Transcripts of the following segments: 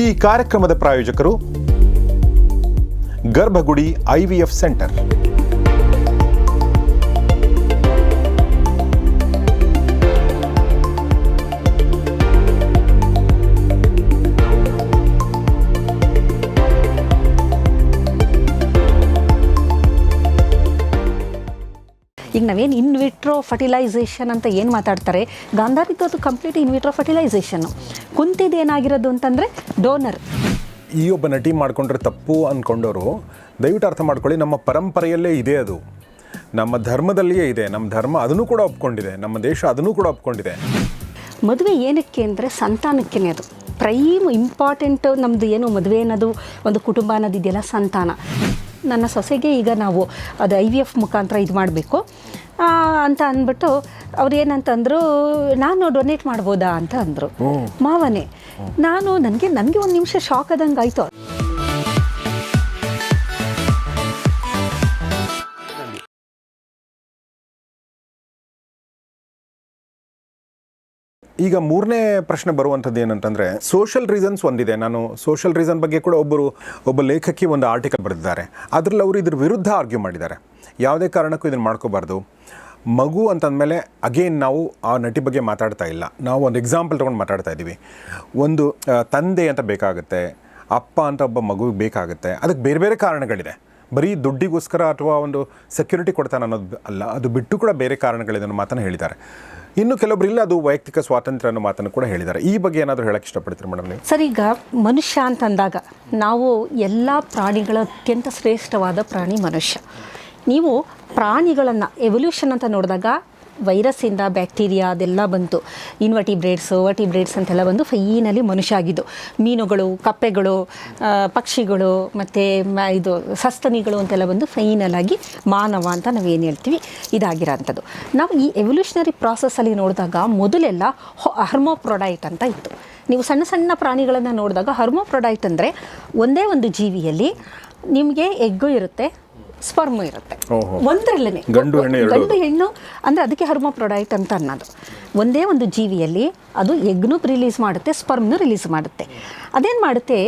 ಈ ಕಾರ್ಯಕ್ರಮದ ಪ್ರಾಯೋಜಕರು ಗರ್ಭಗುಡಿ ಐವಿಎಫ್ ಸೆಂಟರ್. ಈಗ ನಾವೇನು ಇನ್ವಿಟ್ರೋ ಫರ್ಟಿಲೈಸೇಷನ್ ಅಂತ ಏನು ಮಾತಾಡ್ತಾರೆ? ಗಾಂಧಾರಿದ್ದು ಅದು ಕಂಪ್ಲೀಟ್ ಇನ್ವಿಟ್ರೋ ಫರ್ಟಿಲೈಸೇಷನ್ನು ಕುಂತಿದ್ದು ಏನಾಗಿರೋದು ಅಂತಂದರೆ ಡೋನರ್ ಈ ಒಬ್ಬ ನಟಿ ಮಾಡ್ಕೊಂಡ್ರೆ ತಪ್ಪು ಅಂದ್ಕೊಂಡವರು ದಯವಿಟ್ಟು ಅರ್ಥ ಮಾಡ್ಕೊಳ್ಳಿ ನಮ್ಮ ಪರಂಪರೆಯಲ್ಲೇ ಇದೆ ಅದು. ನಮ್ಮ ಧರ್ಮದಲ್ಲಿಯೇ ಇದೆ ನಮ್ಮ ಧರ್ಮ ಅದನ್ನು ಕೂಡ ಒಪ್ಕೊಂಡಿದೆ ನಮ್ಮ ದೇಶ ಅದನ್ನು ಕೂಡ ಒಪ್ಕೊಂಡಿದೆ. ಮದುವೆ ಏನಕ್ಕೆ ಅಂದರೆ ಸಂತಾನಕ್ಕೇ ಅದು. ಪ್ರೈಮ್ ಇಂಪಾರ್ಟೆಂಟ್ ನಮ್ಮದು ಏನು ಮದುವೆ ಅನ್ನೋದು ಒಂದು ಕುಟುಂಬ ಅನ್ನೋದು ಇದೆಯಲ್ಲ ಸಂತಾನ. ನನ್ನ ಸೊಸೆಗೆ ಈಗ ನಾವು ಅದು ಐ ವಿ ಎಫ್ ಮುಖಾಂತರ ಇದು ಮಾಡಬೇಕು. ಅಂತ ಅಂದ್ಬಿಟ್ಟು ಅವ್ರು ಏನಂತಂದರು ನಾನು ಡೊನೇಟ್ ಮಾಡ್ಬೋದಾ? ಅಂತ ಅಂದರು. ಮಾವನೇ ನಾನು ನನಗೆ ನನಗೆ ಒಂದು ನಿಮಿಷ ಶಾಕ್ ಆದಂಗೆ ಆಯಿತು ಈಗ ಮೂರನೇ ಪ್ರಶ್ನೆ ಬರುವಂಥದ್ದು ಏನಂತಂದರೆ ಸೋಷಲ್ ರೀಸನ್ಸ್ ಒಂದಿದೆ. ನಾನು ಸೋಷಲ್ ರೀಸನ್ ಬಗ್ಗೆ ಕೂಡ ಒಬ್ಬರು, ಒಬ್ಬ ಲೇಖಕಿ ಒಂದು ಆರ್ಟಿಕಲ್ ಬರೆದಿದ್ದಾರೆ. ಅದರಲ್ಲಿ ಅವರು ಇದ್ರ ವಿರುದ್ಧ ಆರ್ಗ್ಯೂ ಮಾಡಿದ್ದಾರೆ. ಯಾವುದೇ ಕಾರಣಕ್ಕೂ ಇದನ್ನು ಮಾಡ್ಕೋಬಾರ್ದು. ಮಗು ಅಂತಂದಮೇಲೆ ಅಗೇನ್ ನಾವು ಆ ನಟಿ ಬಗ್ಗೆ ಮಾತಾಡ್ತಾ ಇಲ್ಲ. ನಾವು ಒಂದು ಎಕ್ಸಾಂಪಲ್ ತೊಗೊಂಡು ಮಾತಾಡ್ತಾ ಇದ್ದೀವಿ. ಒಂದು ತಂದೆ ಅಂತ ಬೇಕಾಗುತ್ತೆ. ಅಪ್ಪ ಅಂತ ಒಬ್ಬ ಮಗುವಿಗೆ ಬೇಕಾಗುತ್ತೆ. ಅದಕ್ಕೆ ಬೇರೆ ಬೇರೆ ಕಾರಣಗಳಿದೆ. ಬರೀ ದುಡ್ಡಿಗೋಸ್ಕರ ಅಥವಾ ಒಂದು ಸೆಕ್ಯೂರಿಟಿ ಕೊಡ್ತಾನೆ ಅನ್ನೋದು ಅಲ್ಲ, ಅದು ಬಿಟ್ಟು ಕೂಡ ಬೇರೆ ಕಾರಣಗಳಿದೆ ಅನ್ನೋ ಮಾತನ್ನು ಹೇಳಿದ್ದಾರೆ. ಇನ್ನು ಕೆಲವೊಬ್ಬರು ಇಲ್ಲ, ಅದು ವೈಯಕ್ತಿಕ ಸ್ವಾತಂತ್ರ್ಯ ಅನ್ನೋ ಮಾತನ್ನು ಕೂಡ ಹೇಳಿದ್ದಾರೆ. ಈ ಬಗ್ಗೆ ಏನಾದರೂ ಹೇಳಕ್ಕೆ ಇಷ್ಟಪಡ್ತೀರಿ ಮೇಡಮ್ ನೀವು? ಸರ್, ಈಗ ಮನುಷ್ಯ ಅಂತಂದಾಗ ನಾವು ಎಲ್ಲ ಪ್ರಾಣಿಗಳ ಅತ್ಯಂತ ಶ್ರೇಷ್ಠವಾದ ಪ್ರಾಣಿ ಮನುಷ್ಯ. ನೀವು ಪ್ರಾಣಿಗಳನ್ನು ಎವಲ್ಯೂಷನ್ ಅಂತ ನೋಡಿದಾಗ ವೈರಸ್ಸಿಂದ ಬ್ಯಾಕ್ಟೀರಿಯಾ ಅದೆಲ್ಲ ಬಂತು. ಇನ್ವರ್ಟಿಬ್ರೇಡ್ಸು ವರ್ಟಿಬ್ರೇಡ್ಸ್ ಅಂತೆಲ್ಲ ಬಂದು ಫೈನಲಿ ಮನುಷ್ಯ ಆಗಿದ್ದು ಮೀನುಗಳು, ಕಪ್ಪೆಗಳು ಪಕ್ಷಿಗಳು, ಮತ್ತು ಇದು ಸಸ್ತನಿಗಳು ಅಂತೆಲ್ಲ ಬಂದು ಫೈನಲ್ ಆಗಿ ಮಾನವ ಅಂತ ನಾವು ಏನು ಹೇಳ್ತೀವಿ, ಇದಾಗಿರೋಂಥದ್ದು. ನಾವು ಈ ಎವಲ್ಯೂಷನರಿ ಪ್ರಾಸೆಸ್ಸಲ್ಲಿ ನೋಡಿದಾಗ ಮೊದಲೆಲ್ಲ ಹರ್ಮೋಪ್ರೊಡೈಟ್ ಅಂತ ಇತ್ತು. ನೀವು ಸಣ್ಣ ಸಣ್ಣ ಪ್ರಾಣಿಗಳನ್ನು ನೋಡಿದಾಗ ಹರ್ಮೋಪ್ರೊಡೈಟ್ ಅಂದರೆ ಒಂದೇ ಒಂದು ಜೀವಿಯಲ್ಲಿ ನಿಮಗೆ ಎಗ್ಗು ಇರುತ್ತೆ ಸ್ಪರ್ಮು ಇರುತ್ತೆ. ಒಂದರಲ್ಲೇ ಗಂಡು ಹೆಣ್ಣು ಅಂದ್ರೆ ಅದಕ್ಕೆ ಹರ್ಮ ಪ್ರೊಡೈಟ್ ಅಂತ ಅನ್ನೋದು. ಒಂದೇ ಒಂದು ಜೀವಿಯಲ್ಲಿ ಅದು ಎಗ್ನು ರಿಲೀಸ್ ಮಾಡುತ್ತೆ ಸ್ಪರ್ಮ್ನು ರಿಲೀಸ್ ಮಾಡುತ್ತೆ. ಅದೇನು ಮಾಡುತ್ತೆ?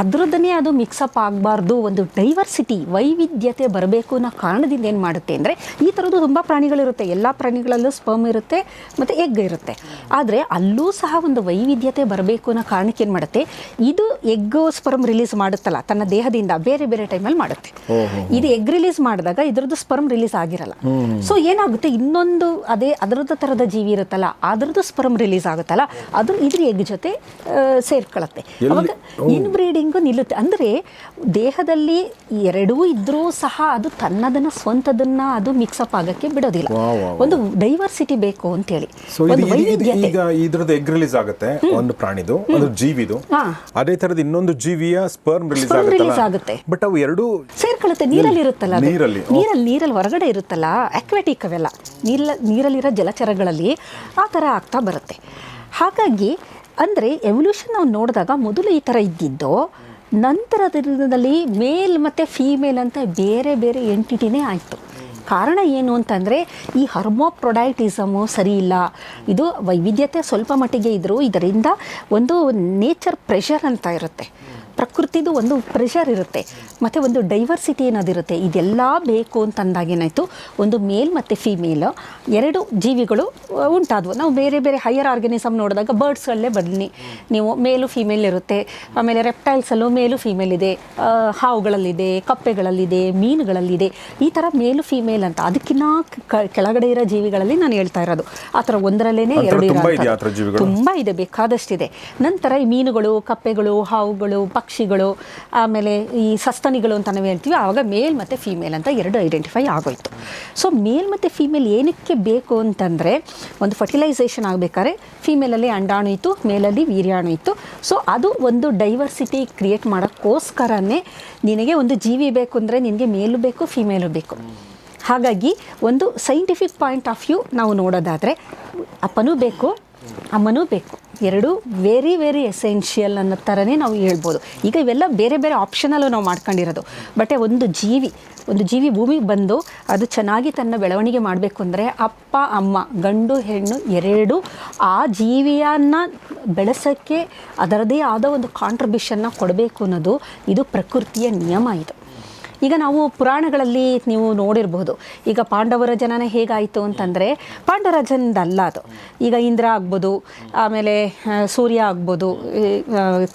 ಅದರದ್ದನ್ನೇ ಅದು ಮಿಕ್ಸಪ್ ಆಗಬಾರ್ದು ಒಂದು ಡೈವರ್ಸಿಟಿ ವೈವಿಧ್ಯತೆ ಬರಬೇಕು ಅನ್ನೋ ಕಾರಣದಿಂದ ಏನು ಮಾಡುತ್ತೆ ಅಂದರೆ ಈ ಥರದ್ದು ತುಂಬ ಪ್ರಾಣಿಗಳಿರುತ್ತೆ. ಎಲ್ಲ ಪ್ರಾಣಿಗಳಲ್ಲೂ ಸ್ಪರ್ಮ್ ಇರುತ್ತೆ ಮತ್ತು ಎಗ್ ಇರುತ್ತೆ. ಆದರೆ ಅಲ್ಲೂ ಸಹ ಒಂದು ವೈವಿಧ್ಯತೆ ಬರಬೇಕು ಅನ್ನೋ ಕಾರಣಕ್ಕೆ ಏನು ಮಾಡುತ್ತೆ? ಇದು ಎಗ್ ಸ್ಪರ್ಮ್ ರಿಲೀಸ್ ಮಾಡುತ್ತಲ್ಲ ತನ್ನ ದೇಹದಿಂದ ಬೇರೆ ಬೇರೆ ಟೈಮಲ್ಲಿ ಮಾಡುತ್ತೆ. ಇದು ಎಗ್ ರಿಲೀಸ್ ಮಾಡಿದಾಗ ಇದರದ್ದು ಸ್ಪರ್ಮ್ ರಿಲೀಸ್ ಆಗಿರಲ್ಲ. ಸೊ ಏನಾಗುತ್ತೆ? ಇನ್ನೊಂದು ಅದೇ ಅದರದ್ದು ಥರದ ಜೀವಿ ಇರುತ್ತಲ್ಲ ಅದರದ್ದು ಸ್ಪರ್ಮ್ ರಿಲೀಸ್ ಆಗುತ್ತಲ್ಲ ಅದು ಇದ್ರ ಎಗ್ ಜೊತೆ ಸೇರ್ಕೊಳ್ಳುತ್ತೆ ಅವಾಗ ಇನ್ಬ್ರೀಡಿಂಗು ನಿಲ್ಲುತ್ತೆ. ಅಂದರೆ ದೇಹದಲ್ಲಿ ಎರಡೂ ಇದ್ರೂ ಸಹ ಅದು ತನ್ನದನ್ನ ಸ್ವಂತದನ್ನ ಅದು ಮಿಕ್ಸಪ್ ಆಗಕ್ಕೆ ಬಿಡೋದಿಲ್ಲ. ಒಂದು ಡೈವರ್ಸಿಟಿ ಬೇಕು ಅಂತ ಹೇಳಿ ಈಗ ಇದ್ರದ್ದು ಎಗ್ ರಿಲೀಸ್ ಆಗುತ್ತೆ ಒಂದು ಪ್ರಾಣಿದು ಒಂದು ಜೀವಿದು. ಅದೇ ತರದ ಇನ್ನೊಂದು ಜೀವಿಯ ಸ್ಪರ್ಮ್ ರಿಲೀಸ್ ಆಗುತ್ತೆ. ಬಟ್ ಅವು ಎರಡು ಸೇರ್ಕೊಳ್ಳುತ್ತೆ ನೀರಲ್ಲಿ ಇರುತ್ತಲ್ಲ ನೀರಲ್ಲಿ. ನೀರಲ್ಲಿ ನೀರಲ್ಲಿ ಹೊರಗಡೆ ಇರುತ್ತಲ್ಲ? ಅಕ್ವೆಟಿಕ್ ಅವೆಲ್ಲ. ನೀರ ನೀರಲ್ಲಿರೋ ಜಲಚರಗಳಲ್ಲಿ ಆ ಥರ ಆಗ್ತಾ ಬರುತ್ತೆ. ಹಾಗಾಗಿ ಅಂದರೆ ಎವಲ್ಯೂಷನ್ ನಾವು ನೋಡಿದಾಗ ಮೊದಲು ಈ ಥರ ಇದ್ದಿದ್ದು ನಂತರದಲ್ಲಿ ಮೇಲ್ ಮತ್ತು ಫೀಮೇಲ್ ಅಂತ ಬೇರೆ ಬೇರೆ ಎಂಟಿಟಿನೇ ಆಯಿತು. ಕಾರಣ ಏನು ಅಂತಂದರೆ ಈ ಹರ್ಮೋಪ್ರೊಡೈಟಿಸಮು ಸರಿ ಇಲ್ಲ. ಇದು ವೈವಿಧ್ಯತೆ ಸ್ವಲ್ಪ ಮಟ್ಟಿಗೆ ಇದ್ದರೂ ಇದರಿಂದ ಒಂದು ನೇಚರ್ ಪ್ರೆಷರ್ ಅಂತ ಇರುತ್ತೆ. ಪ್ರಕೃತಿದು ಒಂದು ಪ್ರೆಷರ್ ಇರುತ್ತೆ. ಮತ್ತು ಒಂದು ಡೈವರ್ಸಿಟಿ ಅನ್ನೋದಿರುತ್ತೆ. ಇದೆಲ್ಲ ಬೇಕು ಅಂತಂದಾಗ ಏನಾಯಿತು ಒಂದು ಮೇಲ್ ಮತ್ತು ಫೀಮೇಲ್ ಎರಡು ಜೀವಿಗಳು ಉಂಟಾದವು. ನಾವು ಬೇರೆ ಬೇರೆ ಹೈಯರ್ ಆರ್ಗನಿಸಮ್ ನೋಡಿದಾಗ ಬರ್ಡ್ಸ್ಗಳಲ್ಲೇ ಬನ್ನಿ. ನೀವು ಮೇಲು ಫೀಮೇಲ್ ಇರುತ್ತೆ. ಆಮೇಲೆ ರೆಪ್ಟೈಲ್ಸಲ್ಲೂ ಮೇಲು ಫೀಮೇಲ್ ಇದೆ. ಹಾವುಗಳಲ್ಲಿದೆ ಕಪ್ಪೆಗಳಲ್ಲಿದೆ ಮೀನುಗಳಲ್ಲಿದೆ. ಈ ಥರ ಮೇಲು ಫೀಮೇಲ್ ಅಂತ ಅದಕ್ಕಿಂತ ಕೆಳಗಡೆ ಇರೋ ಜೀವಿಗಳಲ್ಲಿ ನಾನು ಹೇಳ್ತಾ ಇರೋದು. ಆ ಥರ ಒಂದರಲ್ಲೇ ಎರಡು? ತುಂಬ ಇದೆ ಬೇಕಾದಷ್ಟಿದೆ. ನಂತರ ಈ ಮೀನುಗಳು ಕಪ್ಪೆಗಳು ಹಾವುಗಳು ಪಕ್ಷಿಗಳು, ಆಮೇಲೆ ಈ ಸಸ್ತನಿಗಳು ಅಂತ ನಾವು ಹೇಳ್ತೀವಿ, ಆವಾಗ ಮೇಲ್ ಮತ್ತು ಫೀಮೇಲ್ ಅಂತ ಎರಡು ಐಡೆಂಟಿಫೈ ಆಗೋಯ್ತು. ಸೊ ಮೇಲ್ ಮತ್ತು ಫೀಮೇಲ್ ಏನಕ್ಕೆ ಬೇಕು ಅಂತಂದರೆ, ಒಂದು ಫರ್ಟಿಲೈಸೇಷನ್ ಆಗಬೇಕಾದ್ರೆ ಫೀಮೇಲಲ್ಲಿ ಅಂಡಾಣು ಇತ್ತು, ಮೇಲಲ್ಲಿ ವೀರ್ಯಾಣು ಇತ್ತು. ಸೊ ಅದು ಒಂದು ಡೈವರ್ಸಿಟಿ ಕ್ರಿಯೇಟ್ ಮಾಡೋಕ್ಕೋಸ್ಕರನೇ ನಿನಗೆ ಒಂದು ಜೀವಿ ಬೇಕು ಅಂದರೆ ನಿನಗೆ ಮೇಲು ಬೇಕು, ಫೀಮೇಲು ಬೇಕು. ಹಾಗಾಗಿ ಒಂದು ಸೈಂಟಿಫಿಕ್ ಪಾಯಿಂಟ್ ಆಫ್ ವ್ಯೂ ನಾವು ನೋಡೋದಾದರೆ, ಅಪ್ಪನೂ ಬೇಕು, ಅಮ್ಮನೂ ಬೇಕು. ಎರಡು ವೆರಿ ವೆರಿ ಎಸೆನ್ಷಿಯಲ್ ಅನ್ನೋ ಥರನೇ ನಾವು ಹೇಳ್ಬೋದು. ಈಗ ಇವೆಲ್ಲ ಬೇರೆ ಬೇರೆ ಆಪ್ಷನಲ್ಲೂ ನಾವು ಮಾಡ್ಕೊಂಡಿರೋದು. ಬಟ್ ಒಂದು ಜೀವಿ ಒಂದು ಜೀವಿ ಭೂಮಿಗೆ ಬಂದು ಅದು ಚೆನ್ನಾಗಿ ತನ್ನ ಬೆಳವಣಿಗೆ ಮಾಡಬೇಕು ಅಂದರೆ ಅಪ್ಪ, ಅಮ್ಮ, ಗಂಡು, ಹೆಣ್ಣು ಎರಡು ಆ ಜೀವಿಯನ್ನು ಬೆಳೆಸೋಕ್ಕೆ ಅದರದೇ ಆದ ಒಂದು ಕಾಂಟ್ರಿಬ್ಯೂಷನ್ನ ಕೊಡಬೇಕು ಅನ್ನೋದು ಇದು ಪ್ರಕೃತಿಯ ನಿಯಮ ಇದು. ಈಗ ನಾವು ಪುರಾಣಗಳಲ್ಲಿ ನೀವು ನೋಡಿರಬಹುದು. ಈಗ ಪಾಂಡವರ ಜನನ ಹೇಗಾಯಿತು ಅಂತಂದರೆ ಪಾಂಡವರ ಜನದಲ್ಲ ಅದು. ಈಗ ಇಂದ್ರ ಆಗ್ಬೋದು ಆಮೇಲೆ ಸೂರ್ಯ ಆಗ್ಬೋದು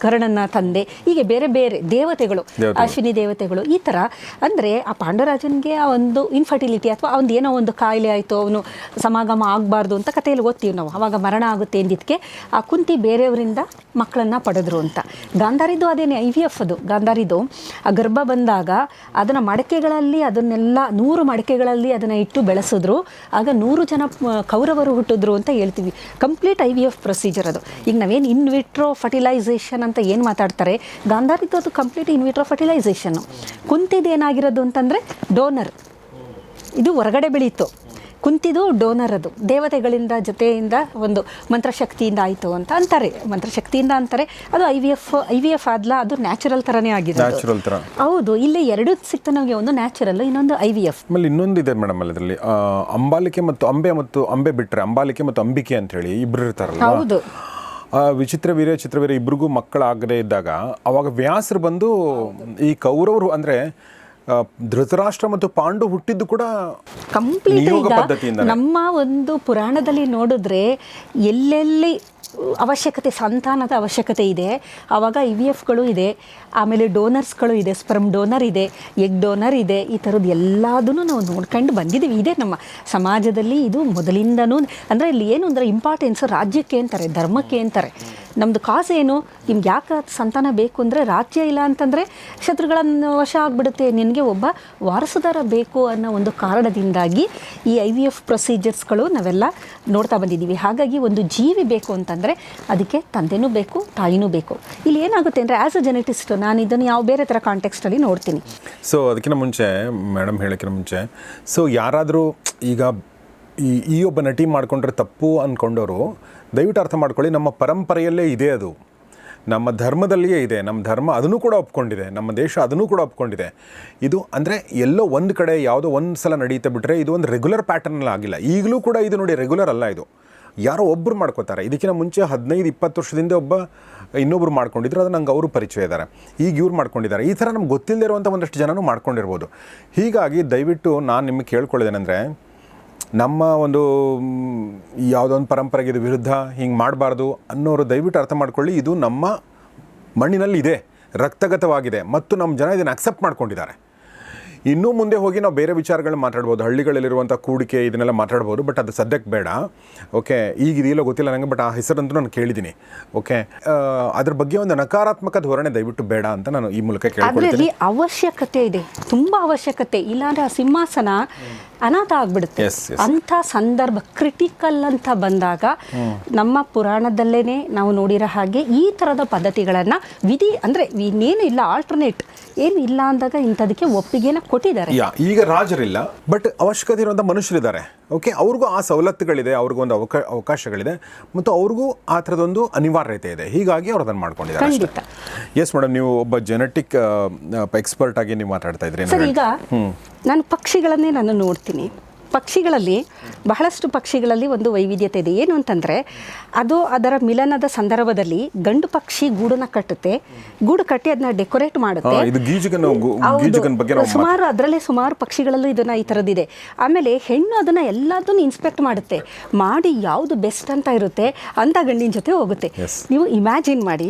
ಕರ್ಣನ ತಂದೆ ಹೀಗೆ ಬೇರೆ ಬೇರೆ ದೇವತೆಗಳು ದೇವತೆಗಳು. ಅಶ್ವಿನಿ ದೇವತೆಗಳು ಈ ಥರ ಅಂದರೆ ಆ ಪಾಂಡವರಾಜನಿಗೆ ಆ ಒಂದು ಇನ್ಫರ್ಟಿಲಿಟಿ ಅಥವಾ ಒಂದು ಏನೋ ಒಂದು ಕಾಯಿಲೆ ಆಯಿತು ಅವನು ಸಮಾಗಮ ಆಗಬಾರ್ದು ಅಂತ ಕಥೆಯಲ್ಲಿ ಓದ್ತೀವಿ ನಾವು. ಅವಾಗ ಮರಣ ಆಗುತ್ತೆ ಎಂದಿದ್ದಕ್ಕೆ ಆ ಕುಂತಿ ಬೇರೆಯವರಿಂದ ಮಕ್ಕಳನ್ನು ಪಡೆದ್ರು ಅಂತ. ಗಾಂಧಾರಿದು ಅದೇನೆ, ಐ ವಿ ಎಫ್ ಅದು. ಗಾಂಧಾರಿದು, ಆ ಗರ್ಭ ಬಂದಾಗ ಅದನ್ನು ಮಡಕೆಗಳಲ್ಲಿ ಅದನ್ನೆಲ್ಲ, ನೂರು ಮಡಕೆಗಳಲ್ಲಿ ಅದನ್ನು ಇಟ್ಟು ಬೆಳೆಸಿದ್ರು. ಆಗ ನೂರು ಜನ ಕೌರವರು ಹುಟ್ಟಿದ್ರು ಅಂತ ಹೇಳ್ತೀವಿ. Complete I V F procedure ಅದು. ಈಗ ನಾವೇನು ಇನ್ವಿಟ್ರೋ ಫರ್ಟಿಲೈಸೇಷನ್ ಅಂತ ಏನು ಮಾತಾಡ್ತಾರೆ? ಗಾಂಧಾರಿದು ಅದು ಕಂಪ್ಲೀಟ್ ಇನ್ವಿಟ್ರೋ ಫರ್ಟಿಲೈಸೇಷನ್ನು. ಕುಂತಿದ್ದು ಏನಾಗಿರೋದು ಅಂತಂದರೆ ಡೋನರ್. ಇದು ಹೊರಗಡೆ ಬೆಳೀತು. ಕುಂತಿದು ಡೋನರ್ ಅದು. ದೇವತೆಗಳಿಂದ ಜೊತೆಯಿಂದ ಒಂದು ಮಂತ್ರಶಕ್ತಿಯಿಂದ ಆಯಿತು ಅಂತ ಅಂತಾರೆ. ಮಂತ್ರಶಕ್ತಿಯಿಂದ ಅಂತಾರೆ. ಅದು I V F I V F ಆದ್ಲ ಅದು ನ್ಯಾಚುರಲ್ ಥರನೇ ಆಗಿದೆ ಹೌದು ಇಲ್ಲಿ ಎರಡು ಸಿಕ್ತ ನಮಗೆ ಒಂದು ನ್ಯಾಚುರಲ್ ಇನ್ನೊಂದು ಐ ವಿ ಎಫ್ ಆಮೇಲೆ ಇನ್ನೊಂದು ಇದೆ ಮೇಡಮ್ ಅಲ್ಲಿ ಇದರಲ್ಲಿ ಅಂಬಾಲಿಕೆ ಮತ್ತು ಅಂಬೆ ಮತ್ತು ಅಂಬೆ ಬಿಟ್ಟರೆ ಅಂಬಾಲಿಕೆ ಮತ್ತು ಅಂಬಿಕೆ ಅಂತ ಹೇಳಿ ಇಬ್ರು ಇರ್ತಾರಲ್ಲ ಹೌದು. ವಿಚಿತ್ರ ವೀರ್ಯ ಚಿತ್ರವೀರ್ಯ ಇಬ್ರಿಗೂ ಮಕ್ಕಳಾಗದೇ ಇದ್ದಾಗ ಅವಾಗ ವ್ಯಾಸರು ಬಂದು ಈ ಕೌರವರು ಅಂದ್ರೆ ಧೃತರಾಷ್ಟ್ರ ಮತ್ತು ಪಾಂಡು ಹುಟ್ಟಿದ್ದು ಕೂಡ ಕಂಪ್ಲೀಟ್. ನಮ್ಮ ಒಂದು ಪುರಾಣದಲ್ಲಿ ನೋಡಿದ್ರೆ ಎಲ್ಲೆಲ್ಲಿ ಅವಶ್ಯಕತೆ, ಸಂತಾನದ ಅವಶ್ಯಕತೆ ಇದೆ. ಆವಾಗ ಇ ವಿ ಎಫ್ಗಳು ಇದೆ. ಆಮೇಲೆ ಡೋನರ್ಸ್ಗಳು ಇದೆ. ಸ್ಪರ್ಮ್ ಡೋನರ್ ಇದೆ. ಎಗ್ ಡೋನರ್ ಇದೆ. ಈ ಥರದ್ದು ಎಲ್ಲದನ್ನು ನಾವು ನೋಡ್ಕೊಂಡು ಬಂದಿದ್ದೀವಿ. ಇದೆ ನಮ್ಮ ಸಮಾಜದಲ್ಲಿ ಇದು ಮೊದಲಿಂದನೂ ಅಂದರೆ ಇಲ್ಲಿ ಏನು ಅಂದರೆ ಇಂಪಾರ್ಟೆನ್ಸ್ ರಾಜ್ಯಕ್ಕೆ ಅಂತಾರೆ, ಧರ್ಮಕ್ಕೆ ಅಂತಾರೆ. ನಮ್ಮದು ಕಾಸು ಏನು? ನಿಮ್ಗೆ ಯಾಕೆ ಸಂತಾನ ಬೇಕು ಅಂದರೆ ರಾಜ್ಯ ಇಲ್ಲ ಅಂತಂದರೆ ಶತ್ರುಗಳನ್ನು ವಶ ಆಗಿಬಿಡುತ್ತೆ. ನಿನಗೆ ಒಬ್ಬ ವಾರಸುದಾರ ಬೇಕು ಅನ್ನೋ ಒಂದು ಕಾರಣದಿಂದಾಗಿ ಈ ಐ ವಿ ಎಫ್ ಪ್ರೊಸೀಜರ್ಸ್ಗಳು ನಾವೆಲ್ಲ ನೋಡ್ತಾ ಬಂದಿದ್ದೀವಿ. ಹಾಗಾಗಿ ಒಂದು ಜೀವಿ ಬೇಕು ಅಂತಂದರೆ ಅದಕ್ಕೆ ತಂದೆನೂ ಬೇಕು, ತಾಯಿನೂ ಬೇಕು. ಇಲ್ಲಿ ಏನಾಗುತ್ತೆ ಅಂದರೆ ಆ್ಯಸ್ ಅ ಜೆನೆಟಿಸ್ಟ್ ನಾನು ಇದನ್ನು ಯಾವ ಬೇರೆ ಥರ ಕಾಂಟೆಕ್ಸ್ಟಲ್ಲಿ ನೋಡ್ತೀನಿ. ಸೊ ಅದಕ್ಕಿಂತ ಮುಂಚೆ ಮೇಡಮ್ ಹೇಳೋಕ್ಕಿಂತ ಮುಂಚೆ ಸೊ ಯಾರಾದರೂ ಈಗ ಈ ಈ ಒಬ್ಬ ನಟಿ ಮಾಡ್ಕೊಂಡ್ರೆ ತಪ್ಪು ಅಂದ್ಕೊಂಡವರು ದಯವಿಟ್ಟು ಅರ್ಥ ಮಾಡ್ಕೊಳ್ಳಿ, ನಮ್ಮ ಪರಂಪರೆಯಲ್ಲೇ ಇದೆ ಅದು. ನಮ್ಮ ಧರ್ಮದಲ್ಲಿಯೇ ಇದೆ, ನಮ್ಮ ಧರ್ಮ ಅದನ್ನು ಕೂಡ ಒಪ್ಕೊಂಡಿದೆ, ನಮ್ಮ ದೇಶ ಅದನ್ನು ಕೂಡ ಒಪ್ಕೊಂಡಿದೆ. ಇದು ಅಂದರೆ ಎಲ್ಲೋ ಒಂದು ಕಡೆ ಯಾವುದೋ ಒಂದು ಸಲ ನಡೆಯುತ್ತೆ ಬಿಟ್ಟರೆ ಇದು ಒಂದು ರೆಗ್ಯುಲರ್ ಪ್ಯಾಟರ್ನಲ್ಲಿ ಆಗಿಲ್ಲ. ಈಗಲೂ ಕೂಡ ಇದು ನೋಡಿ ರೆಗ್ಯುಲರ್ ಅಲ್ಲ ಇದು. ಯಾರೋ ಒಬ್ಬರು ಮಾಡ್ಕೋತಾರೆ. ಇದಕ್ಕಿಂತ ಮುಂಚೆ ಹದಿನೈದು, ಇಪ್ಪತ್ತು ವರ್ಷದಿಂದ ಒಬ್ಬ ಇನ್ನೊಬ್ರು ಮಾಡ್ಕೊಂಡಿದ್ರು ಅದು ನಂಗೆ ಅವರು ಪರಿಚಯ ಇದ್ದಾರೆ. ಈಗ ಇವ್ರು ಮಾಡ್ಕೊಂಡಿದ್ದಾರೆ. ಈ ಥರ ನಮ್ಗೆ ಗೊತ್ತಿಲ್ಲದೆ ಇರುವಂಥ ಒಂದಷ್ಟು ಜನನೂ ಮಾಡ್ಕೊಂಡಿರ್ಬೋದು. ಹೀಗಾಗಿ ದಯವಿಟ್ಟು ನಾನು ನಿಮಗೆ ಕೇಳ್ಕೊಳ್ಳೋದೇನೆಂದರೆ, ನಮ್ಮ ಒಂದು ಯಾವುದೊಂದು ಪರಂಪರೆಗೆ ಇದು ವಿರುದ್ಧ ಹಿಂಗೆ ಮಾಡಬಾರ್ದು ಅನ್ನೋರು ದಯವಿಟ್ಟು ಅರ್ಥ ಮಾಡ್ಕೊಳ್ಳಿ, ಇದು ನಮ್ಮ ಮಣ್ಣಿನಲ್ಲಿ ಇದೆ ರಕ್ತಗತವಾಗಿದೆ, ಮತ್ತು ನಮ್ಮ ಜನ ಇದನ್ನು ಅಕ್ಸೆಪ್ಟ್ ಮಾಡ್ಕೊಂಡಿದ್ದಾರೆ. ಇನ್ನೂ ಮುಂದೆ ಹೋಗಿ ನಾವು ಬೇರೆ ವಿಚಾರಗಳನ್ನ ಮಾತಾಡ್ಬೋದು. ಹಳ್ಳಿಗಳಲ್ಲಿರುವಂಥ ಕೂಡಿಕೆ ಇದನ್ನೆಲ್ಲ ಮಾತಾಡ್ಬೋದು ಬಟ್ ಅದು ಸದ್ಯಕ್ಕೆ ಬೇಡ. ಓಕೆ ಈಗ ಇದೆಯಲ್ಲ ಗೊತ್ತಿಲ್ಲ ನನಗೆ ಬಟ್ ಆ ಹೆಸರಂತೂ ನಾನು ಕೇಳಿದ್ದೀನಿ. ಓಕೆ ಅದ್ರ ಬಗ್ಗೆ ಒಂದು ನಕಾರಾತ್ಮಕ ಧೋರಣೆ ದಯವಿಟ್ಟು ಬೇಡ ಅಂತ ನಾನು ಈ ಮೂಲಕ ಅದರಲ್ಲಿ ಅವಶ್ಯಕತೆ ಇದೆ ತುಂಬ ಅವಶ್ಯಕತೆ. ಇಲ್ಲಾಂದ್ರೆ ಆ ಸಿಂಹಾಸನ ಅನಾಥ ಆಗ್ಬಿಡುತ್ತೆ. ಅಂಥ ಸಂದರ್ಭ ಕ್ರಿಟಿಕಲ್ ಅಂತ ಬಂದಾಗ ನಮ್ಮ ಪುರಾಣದಲ್ಲೇನೆ ನಾವು ನೋಡಿರೋ ಹಾಗೆ ಈ ಥರದ ಪದ್ಧತಿಗಳನ್ನು ವಿಧಿ ಅಂದರೆ ಇನ್ನೇನು ಇಲ್ಲ ಆಲ್ಟರ್ನೇಟ್ ಏನು ಇಲ್ಲ ಅಂದಾಗ ಇಂಥದಕ್ಕೆ ಒಪ್ಪಿಗೆನ ಕೊಟ್ಟಿದ್ದಾರೆ. ಈಗ ರಾಜರಿಲ್ಲ ಬಟ್ ಅವಶ್ಯಕತೆ ಇರುವಂಥ ಮನುಷ್ಯರಿದ್ದಾರೆ. ಓಕೆ ಅವ್ರಿಗೂ ಆ ಸವಲತ್ತುಗಳಿದೆ ಅವ್ರಿಗೂ ಒಂದು ಅವಕ ಅವಕಾಶಗಳಿದೆ ಮತ್ತು ಅವ್ರಿಗೂ ಆ ಥರದೊಂದು ಅನಿವಾರ್ಯತೆ ಇದೆ. ಹೀಗಾಗಿ ಅವ್ರು ಅದನ್ನು ಮಾಡ್ಕೊಂಡಿದ್ದಾರೆ. ಎಸ್ ಮೇಡಮ್ ನೀವು ಒಬ್ಬ ಜೆನೆಟಿಕ್ ಎಕ್ಸ್ಪರ್ಟ್ ಆಗಿ ನೀವು ಮಾತಾಡ್ತಾ ಇದ್ರಿ ಈಗ ನಾನು ಪಕ್ಷಿಗಳನ್ನೇ ನಾನು ನೋಡ್ತೀನಿ. ಪಕ್ಷಿಗಳಲ್ಲಿ ಬಹಳಷ್ಟು ಪಕ್ಷಿಗಳಲ್ಲಿ ಒಂದು ವೈವಿಧ್ಯತೆ ಇದೆ. ಏನು ಅಂತಂದರೆ ಅದು ಅದರ ಮಿಲನದ ಸಂದರ್ಭದಲ್ಲಿ ಗಂಡು ಪಕ್ಷಿ ಗೂಡನ್ನ ಕಟ್ಟುತ್ತೆ. ಗೂಡು ಕಟ್ಟಿ ಅದನ್ನ ಡೆಕೋರೇಟ್ ಮಾಡುತ್ತೆ. ಸುಮಾರು ಅದರಲ್ಲೇ ಸುಮಾರು ಪಕ್ಷಿಗಳಲ್ಲೂ ಇದನ್ನ ಈ ಥರದ್ದಿದೆ ಆಮೇಲೆ ಹೆಣ್ಣು ಅದನ್ನ ಎಲ್ಲದನ್ನು ಇನ್ಸ್ಪೆಕ್ಟ್ ಮಾಡುತ್ತೆ. ಮಾಡಿ ಯಾವುದು ಬೆಸ್ಟ್ ಅಂತ ಇರುತ್ತೆ ಅಂತ ಗಂಡಿನ ಜೊತೆ ಹೋಗುತ್ತೆ. ನೀವು ಇಮ್ಯಾಜಿನ್ ಮಾಡಿ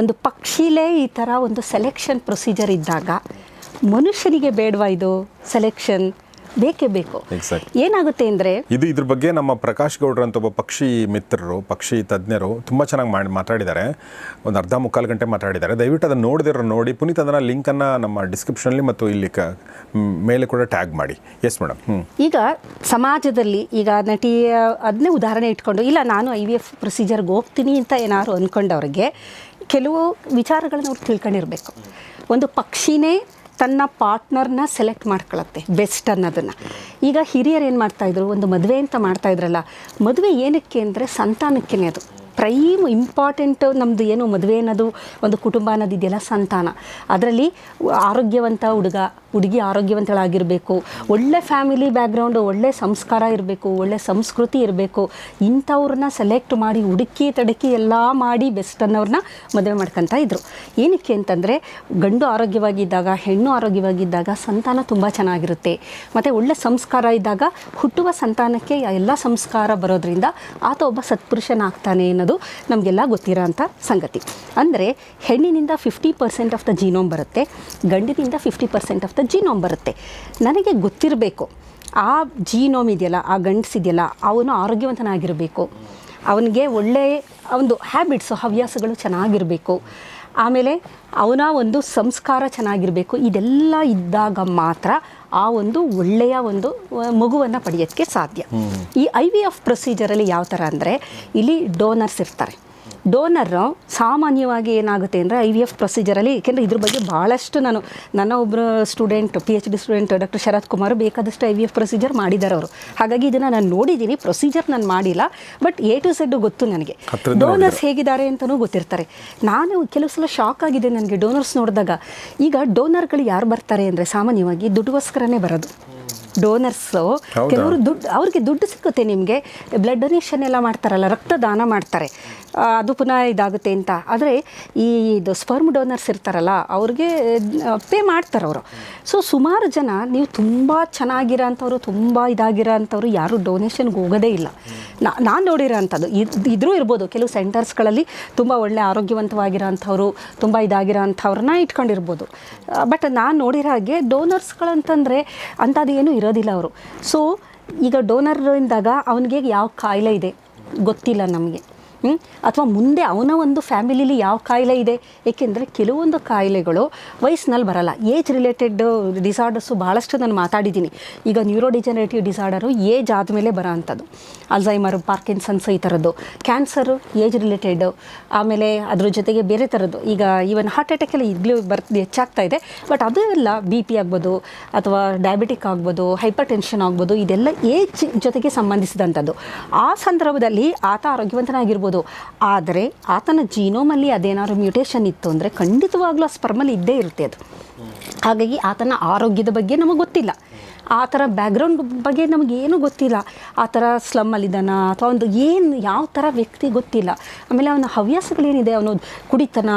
ಒಂದು ಪಕ್ಷಿಲೇ ಈ ಥರ ಒಂದು ಸೆಲೆಕ್ಷನ್ ಪ್ರೊಸೀಜರ್ ಇದ್ದಾಗ ಮನುಷ್ಯನಿಗೆ ಬೇಡವಾ ಇದು ಸೆಲೆಕ್ಷನ್? ಬೇಕೇ ಬೇಕು. ಏನಾಗುತ್ತೆ ಅಂದರೆ ಇದು ಇದ್ರ ಬಗ್ಗೆ ನಮ್ಮ ಪ್ರಕಾಶ್ ಗೌಡ್ರ ಅಂತ ಒಬ್ಬ ಪಕ್ಷಿ ಮಿತ್ರರು ಪಕ್ಷಿ ತಜ್ಞರು ತುಂಬ ಚೆನ್ನಾಗಿ ಮಾಡಿ ಮಾತಾಡಿದ್ದಾರೆ. ಒಂದು ಅರ್ಧ ಮುಕ್ಕಾಲು ಗಂಟೆ ಮಾತಾಡಿದ್ದಾರೆ. ದಯವಿಟ್ಟು ಅದನ್ನು ನೋಡಿದಿರೋ ನೋಡಿ. ಪುನೀತ್ ಅದನ್ನು ಲಿಂಕನ್ನು ನಮ್ಮ ಡಿಸ್ಕ್ರಿಪ್ಷನಲ್ಲಿ ಮತ್ತು ಇಲ್ಲಿ ಕ ಮೇಲೆ ಕೂಡ ಟ್ಯಾಗ್ ಮಾಡಿ. ಎಸ್ ಮೇಡಮ್ ಈಗ ಸಮಾಜದಲ್ಲಿ ಈಗ ನಟಿಯ ಅದನ್ನೇ ಉದಾಹರಣೆ ಇಟ್ಕೊಂಡು ಇಲ್ಲ ನಾನು ಐ ವಿ ಎಫ್ ಪ್ರೊಸೀಜರ್ಗೆ ಹೋಗ್ತೀನಿ ಅಂತ ಏನಾದ್ರು ಅಂದ್ಕೊಂಡವ್ರಿಗೆ ಕೆಲವು ವಿಚಾರಗಳನ್ನ ಅವ್ರು ತಿಳ್ಕೊಂಡಿರಬೇಕು. ಒಂದು ಪಕ್ಷಿನೇ ತನ್ನ ಪಾರ್ಟ್ನರ್ನ ಸೆಲೆಕ್ಟ್ ಮಾಡ್ಕೊಳತ್ತೆ ಬೆಸ್ಟ್ ಅನ್ನೋದನ್ನು. ಈಗ ಹಿರಿಯರು ಏನು ಮಾಡ್ತಾಯಿದ್ರು ಒಂದು ಮದುವೆ ಅಂತ ಮಾಡ್ತಾಯಿದ್ರಲ್ಲ ಮದುವೆ ಏನಕ್ಕೆ ಅಂದರೆ ಸಂತಾನಕ್ಕೇ ಅದು. ಪ್ರೈಮ್ ಇಂಪಾರ್ಟೆಂಟ್ ನಮ್ಮದು ಏನು ಮದುವೆ ಅನ್ನೋದು, ಒಂದು ಕುಟುಂಬ ಅನ್ನೋದು ಇದೆಯಲ್ಲ ಸಂತಾನ. ಅದರಲ್ಲಿ ಆರೋಗ್ಯವಂತ ಹುಡುಗ ಹುಡುಗಿ ಆರೋಗ್ಯವಂತಳಾಗಿರಬೇಕು, ಒಳ್ಳೆ ಫ್ಯಾಮಿಲಿ ಬ್ಯಾಕ್ಗ್ರೌಂಡ್ ಒಳ್ಳೆ ಸಂಸ್ಕಾರ ಇರಬೇಕು, ಒಳ್ಳೆ ಸಂಸ್ಕೃತಿ ಇರಬೇಕು, ಇಂಥವ್ರನ್ನ ಸೆಲೆಕ್ಟ್ ಮಾಡಿ ಹುಡುಕಿ, ತಡಕಿ ಎಲ್ಲ ಮಾಡಿ ಬೆಸ್ಟ್ ಅನ್ನೋರನ್ನ ಮದುವೆ ಮಾಡ್ಕೊತಾ ಇದ್ರು. ಏನಕ್ಕೆ ಅಂತಂದರೆ, ಗಂಡು ಆರೋಗ್ಯವಾಗಿದ್ದಾಗ, ಹೆಣ್ಣು ಆರೋಗ್ಯವಾಗಿದ್ದಾಗ ಸಂತಾನ ತುಂಬ ಚೆನ್ನಾಗಿರುತ್ತೆ. ಮತ್ತು ಒಳ್ಳೆ ಸಂಸ್ಕಾರ ಇದ್ದಾಗ ಹುಟ್ಟುವ ಸಂತಾನಕ್ಕೆ ಎಲ್ಲ ಸಂಸ್ಕಾರ ಬರೋದ್ರಿಂದ ಆತ ಒಬ್ಬ ಸತ್ಪುರುಷನಾಗ್ತಾನೆ ಅನ್ನೋದು ನಮಗೆಲ್ಲ ಗೊತ್ತಿರೋ ಅಂಥ ಸಂಗತಿ. ಅಂದರೆ ಹೆಣ್ಣಿನಿಂದ fifty percent of the genome ಬರುತ್ತೆ, ಗಂಡಿನಿಂದ fifty percent of the genome ಬರುತ್ತೆ. ನನಗೆ ಗೊತ್ತಿರಬೇಕು. ಆ ಜೀನೋಮ್ ಇದೆಯಲ್ಲ ಆ ಗಂಡಸಿದೆಯಲ್ಲ ಅವನು ಆರೋಗ್ಯವಂತನಾಗಿರಬೇಕು. ಅವನಿಗೆ ಒಳ್ಳೆಯ ಒಂದು ಹ್ಯಾಬಿಟ್ಸು ಹವ್ಯಾಸಗಳು ಚೆನ್ನಾಗಿರಬೇಕು. ಆಮೇಲೆ ಅವನ ಒಂದು ಸಂಸ್ಕಾರ ಚೆನ್ನಾಗಿರಬೇಕು. ಇದೆಲ್ಲ ಇದ್ದಾಗ ಮಾತ್ರ ಆ ಒಂದು ಒಳ್ಳೆಯ ಒಂದು ಮಗುವನ್ನು ಪಡೆಯೋಕ್ಕೆ ಸಾಧ್ಯ. ಈ ಐ ವಿ ಎಫ್ ಪ್ರೊಸೀಜರಲ್ಲಿ ಯಾವ ಥರ ಅಂದರೆ ಇಲ್ಲಿ ಡೋನರ್ಸ್ ಇರ್ತಾರೆ. ಡೋನರ್ ಸಾಮಾನ್ಯವಾಗಿ ಏನಾಗುತ್ತೆ ಅಂದರೆ ಐ ವಿ ಎಫ್ ಪ್ರೊಸೀಜರಲ್ಲಿ ಏಕೆಂದರೆ ಇದ್ರ ಬಗ್ಗೆ ಭಾಳಷ್ಟು ನಾನು ನನ್ನ ಒಬ್ಬರು student P H D student doctor Sharath Kumar ಬೇಕಾದಷ್ಟು ಐ ವಿ ಎಫ್ ಪ್ರೊಸೀಜರ್ ಮಾಡಿದ್ದಾರೆ ಅವರು. ಹಾಗಾಗಿ ಇದನ್ನು ನಾನು ನೋಡಿದ್ದೀನಿ ಪ್ರೊಸೀಜರ್ ನಾನು ಮಾಡಿಲ್ಲ ಬಟ್ ಎ ಟು ಸೆಡ್ ಗೊತ್ತು ನನಗೆ. ಡೋನರ್ಸ್ ಹೇಗಿದ್ದಾರೆ ಅಂತಲೂ ಗೊತ್ತಿರ್ತಾರೆ. ನಾನು ಕೆಲವು ಸಲ ಶಾಕ್ ಆಗಿದೆ ನನಗೆ ಡೋನರ್ಸ್ ನೋಡಿದಾಗ. ಈಗ ಡೋನರ್ಗಳು ಯಾರು ಬರ್ತಾರೆ ಅಂದರೆ ಸಾಮಾನ್ಯವಾಗಿ ದುಡ್ಡುಗೋಸ್ಕರನೇ ಬರೋದು. ಡೋನರ್ಸು ಕೆಲವರು ದುಡ್ಡು ಅವ್ರಿಗೆ ದುಡ್ಡು ಸಿಗುತ್ತೆ ನಿಮಗೆ. ಬ್ಲಡ್ ಡೊನೇಷನ್ ಎಲ್ಲ ಮಾಡ್ತಾರಲ್ಲ ರಕ್ತದಾನ ಮಾಡ್ತಾರೆ. ಅದು ಪುನಃ ಇದಾಗುತ್ತೆ ಅಂತ. ಆದರೆ ಈ ಇದು ಸ್ಪರ್ಮ್ ಡೋನರ್ಸ್ ಇರ್ತಾರಲ್ಲ, ಅವ್ರಿಗೆ ಪೇ ಮಾಡ್ತಾರೆ ಅವರು. ಸೊ ಸುಮಾರು ಜನ, ನೀವು ತುಂಬ ಚೆನ್ನಾಗಿರೋ ಅಂಥವ್ರು ತುಂಬ ಇದಾಗಿರೋ ಅಂಥವ್ರು ಯಾರು ಡೊನೇಷನ್ಗೆ ಹೋಗೋದೇ ಇಲ್ಲ. ನಾನು ನೋಡಿರೋ ಅಂಥದ್ದು ಇದ್, ಇದ್ರೂ ಇರ್ಬೋದು. ಕೆಲವು ಸೆಂಟರ್ಸ್ಗಳಲ್ಲಿ ತುಂಬ ಒಳ್ಳೆ ಆರೋಗ್ಯವಂತವಾಗಿರೋ ಅಂಥವ್ರು ತುಂಬ ಇದಾಗಿರೋ ಅಂಥವ್ರನ್ನ ಇಟ್ಕೊಂಡಿರ್ಬೋದು ಬಟ್ ನಾನು ನೋಡಿರೋ ಹಾಗೆ ಡೋನರ್ಸ್ಗಳಂತಂದರೆ ಅಂಥದ್ದು ಏನೂ ಇರೋದಿಲ್ಲ ಅವರು. ಸೊ ಈಗ ಡೋನರ್ ಇಂದಾಗ ಅವನಿಗೆ ಯಾವ ಕಾಯಿಲೆ ಇದೆ ಗೊತ್ತಿಲ್ಲ ನಮಗೆ. ಅಥವಾ ಮುಂದೆ ಅವನ ಒಂದು ಫ್ಯಾಮಿಲಿಲಿ ಯಾವ ಕಾಯಿಲೆ ಇದೆ? ಏಕೆಂದರೆ ಕೆಲವೊಂದು ಕಾಯಿಲೆಗಳು ವಯಸ್ಸಿನಲ್ಲಿ ಬರಲ್ಲ. ಏಜ್ ರಿಲೇಟೆಡ್ ಡಿಸಾರ್ಡರ್ಸು ಭಾಳಷ್ಟು ನಾನು ಮಾತಾಡಿದ್ದೀನಿ. ಈಗ ನ್ಯೂರೋ ಡಿಜನರೇಟಿವ್ ಡಿಸಾರ್ಡರು ಏಜ್ ಆದಮೇಲೆ ಬರೋ ಅಂಥದ್ದು. ಅಲ್ಝೈಮರ್ ಪಾರ್ಕಿನ್ಸನ್ಸ್ ಈ ಥರದ್ದು. ಕ್ಯಾನ್ಸರು ಏಜ್ ರಿಲೇಟೆಡ್ ಆಮೇಲೆ ಅದ್ರ ಜೊತೆಗೆ ಬೇರೆ ಥರದ್ದು. ಈಗ ಈವನ್ ಹಾರ್ಟ್ ಅಟ್ಯಾಕ್ ಎಲ್ಲ ಈಗಲೂ ಬರ್ ಹೆಚ್ಚಾಗ್ತಾ ಇದೆ. ಬಟ್ ಅದು ಎಲ್ಲ ಬಿ ಪಿ ಆಗ್ಬೋದು, ಅಥವಾ ಡಯಾಬಿಟಿಕ್ ಆಗ್ಬೋದು ಹೈಪರ್ ಟೆನ್ಷನ್ ಆಗ್ಬೋದು, ಇದೆಲ್ಲ ಏಜ್ ಜೊತೆಗೆ ಸಂಬಂಧಿಸಿದಂಥದ್ದು. ಆ ಸಂದರ್ಭದಲ್ಲಿ ಆತ ಆರೋಗ್ಯವಂತನಾಗಿರ್ಬೋದು. ಆದರೆ ಆತನ ಜೀನೋಮಲ್ಲಿ ಅದೇನಾದ್ರು ಮ್ಯೂಟೇಷನ್ ಇತ್ತು ಅಂದರೆ ಖಂಡಿತವಾಗ್ಲೂ ಆ ಸ್ಪರ್ಮಲ್ಲಿ ಇದ್ದೇ ಇರುತ್ತೆ ಅದು. ಹಾಗಾಗಿ ಆತನ ಆರೋಗ್ಯದ ಬಗ್ಗೆ ನಮಗೆ ಗೊತ್ತಿಲ್ಲ. ಆ ಥರ ಬ್ಯಾಕ್ಗ್ರೌಂಡ್ ಬಗ್ಗೆ ನಮಗೇನು ಗೊತ್ತಿಲ್ಲ. ಆ ಥರ ಸ್ಲಮ್ಮಲ್ಲಿದ್ದಾನ ಅಥವಾ ಒಂದು ಏನು ಯಾವ ಥರ ವ್ಯಕ್ತಿ ಗೊತ್ತಿಲ್ಲ. ಆಮೇಲೆ ಅವನ ಹವ್ಯಾಸಗಳೇನಿದೆ? ಅವನು ಕುಡಿತಾನ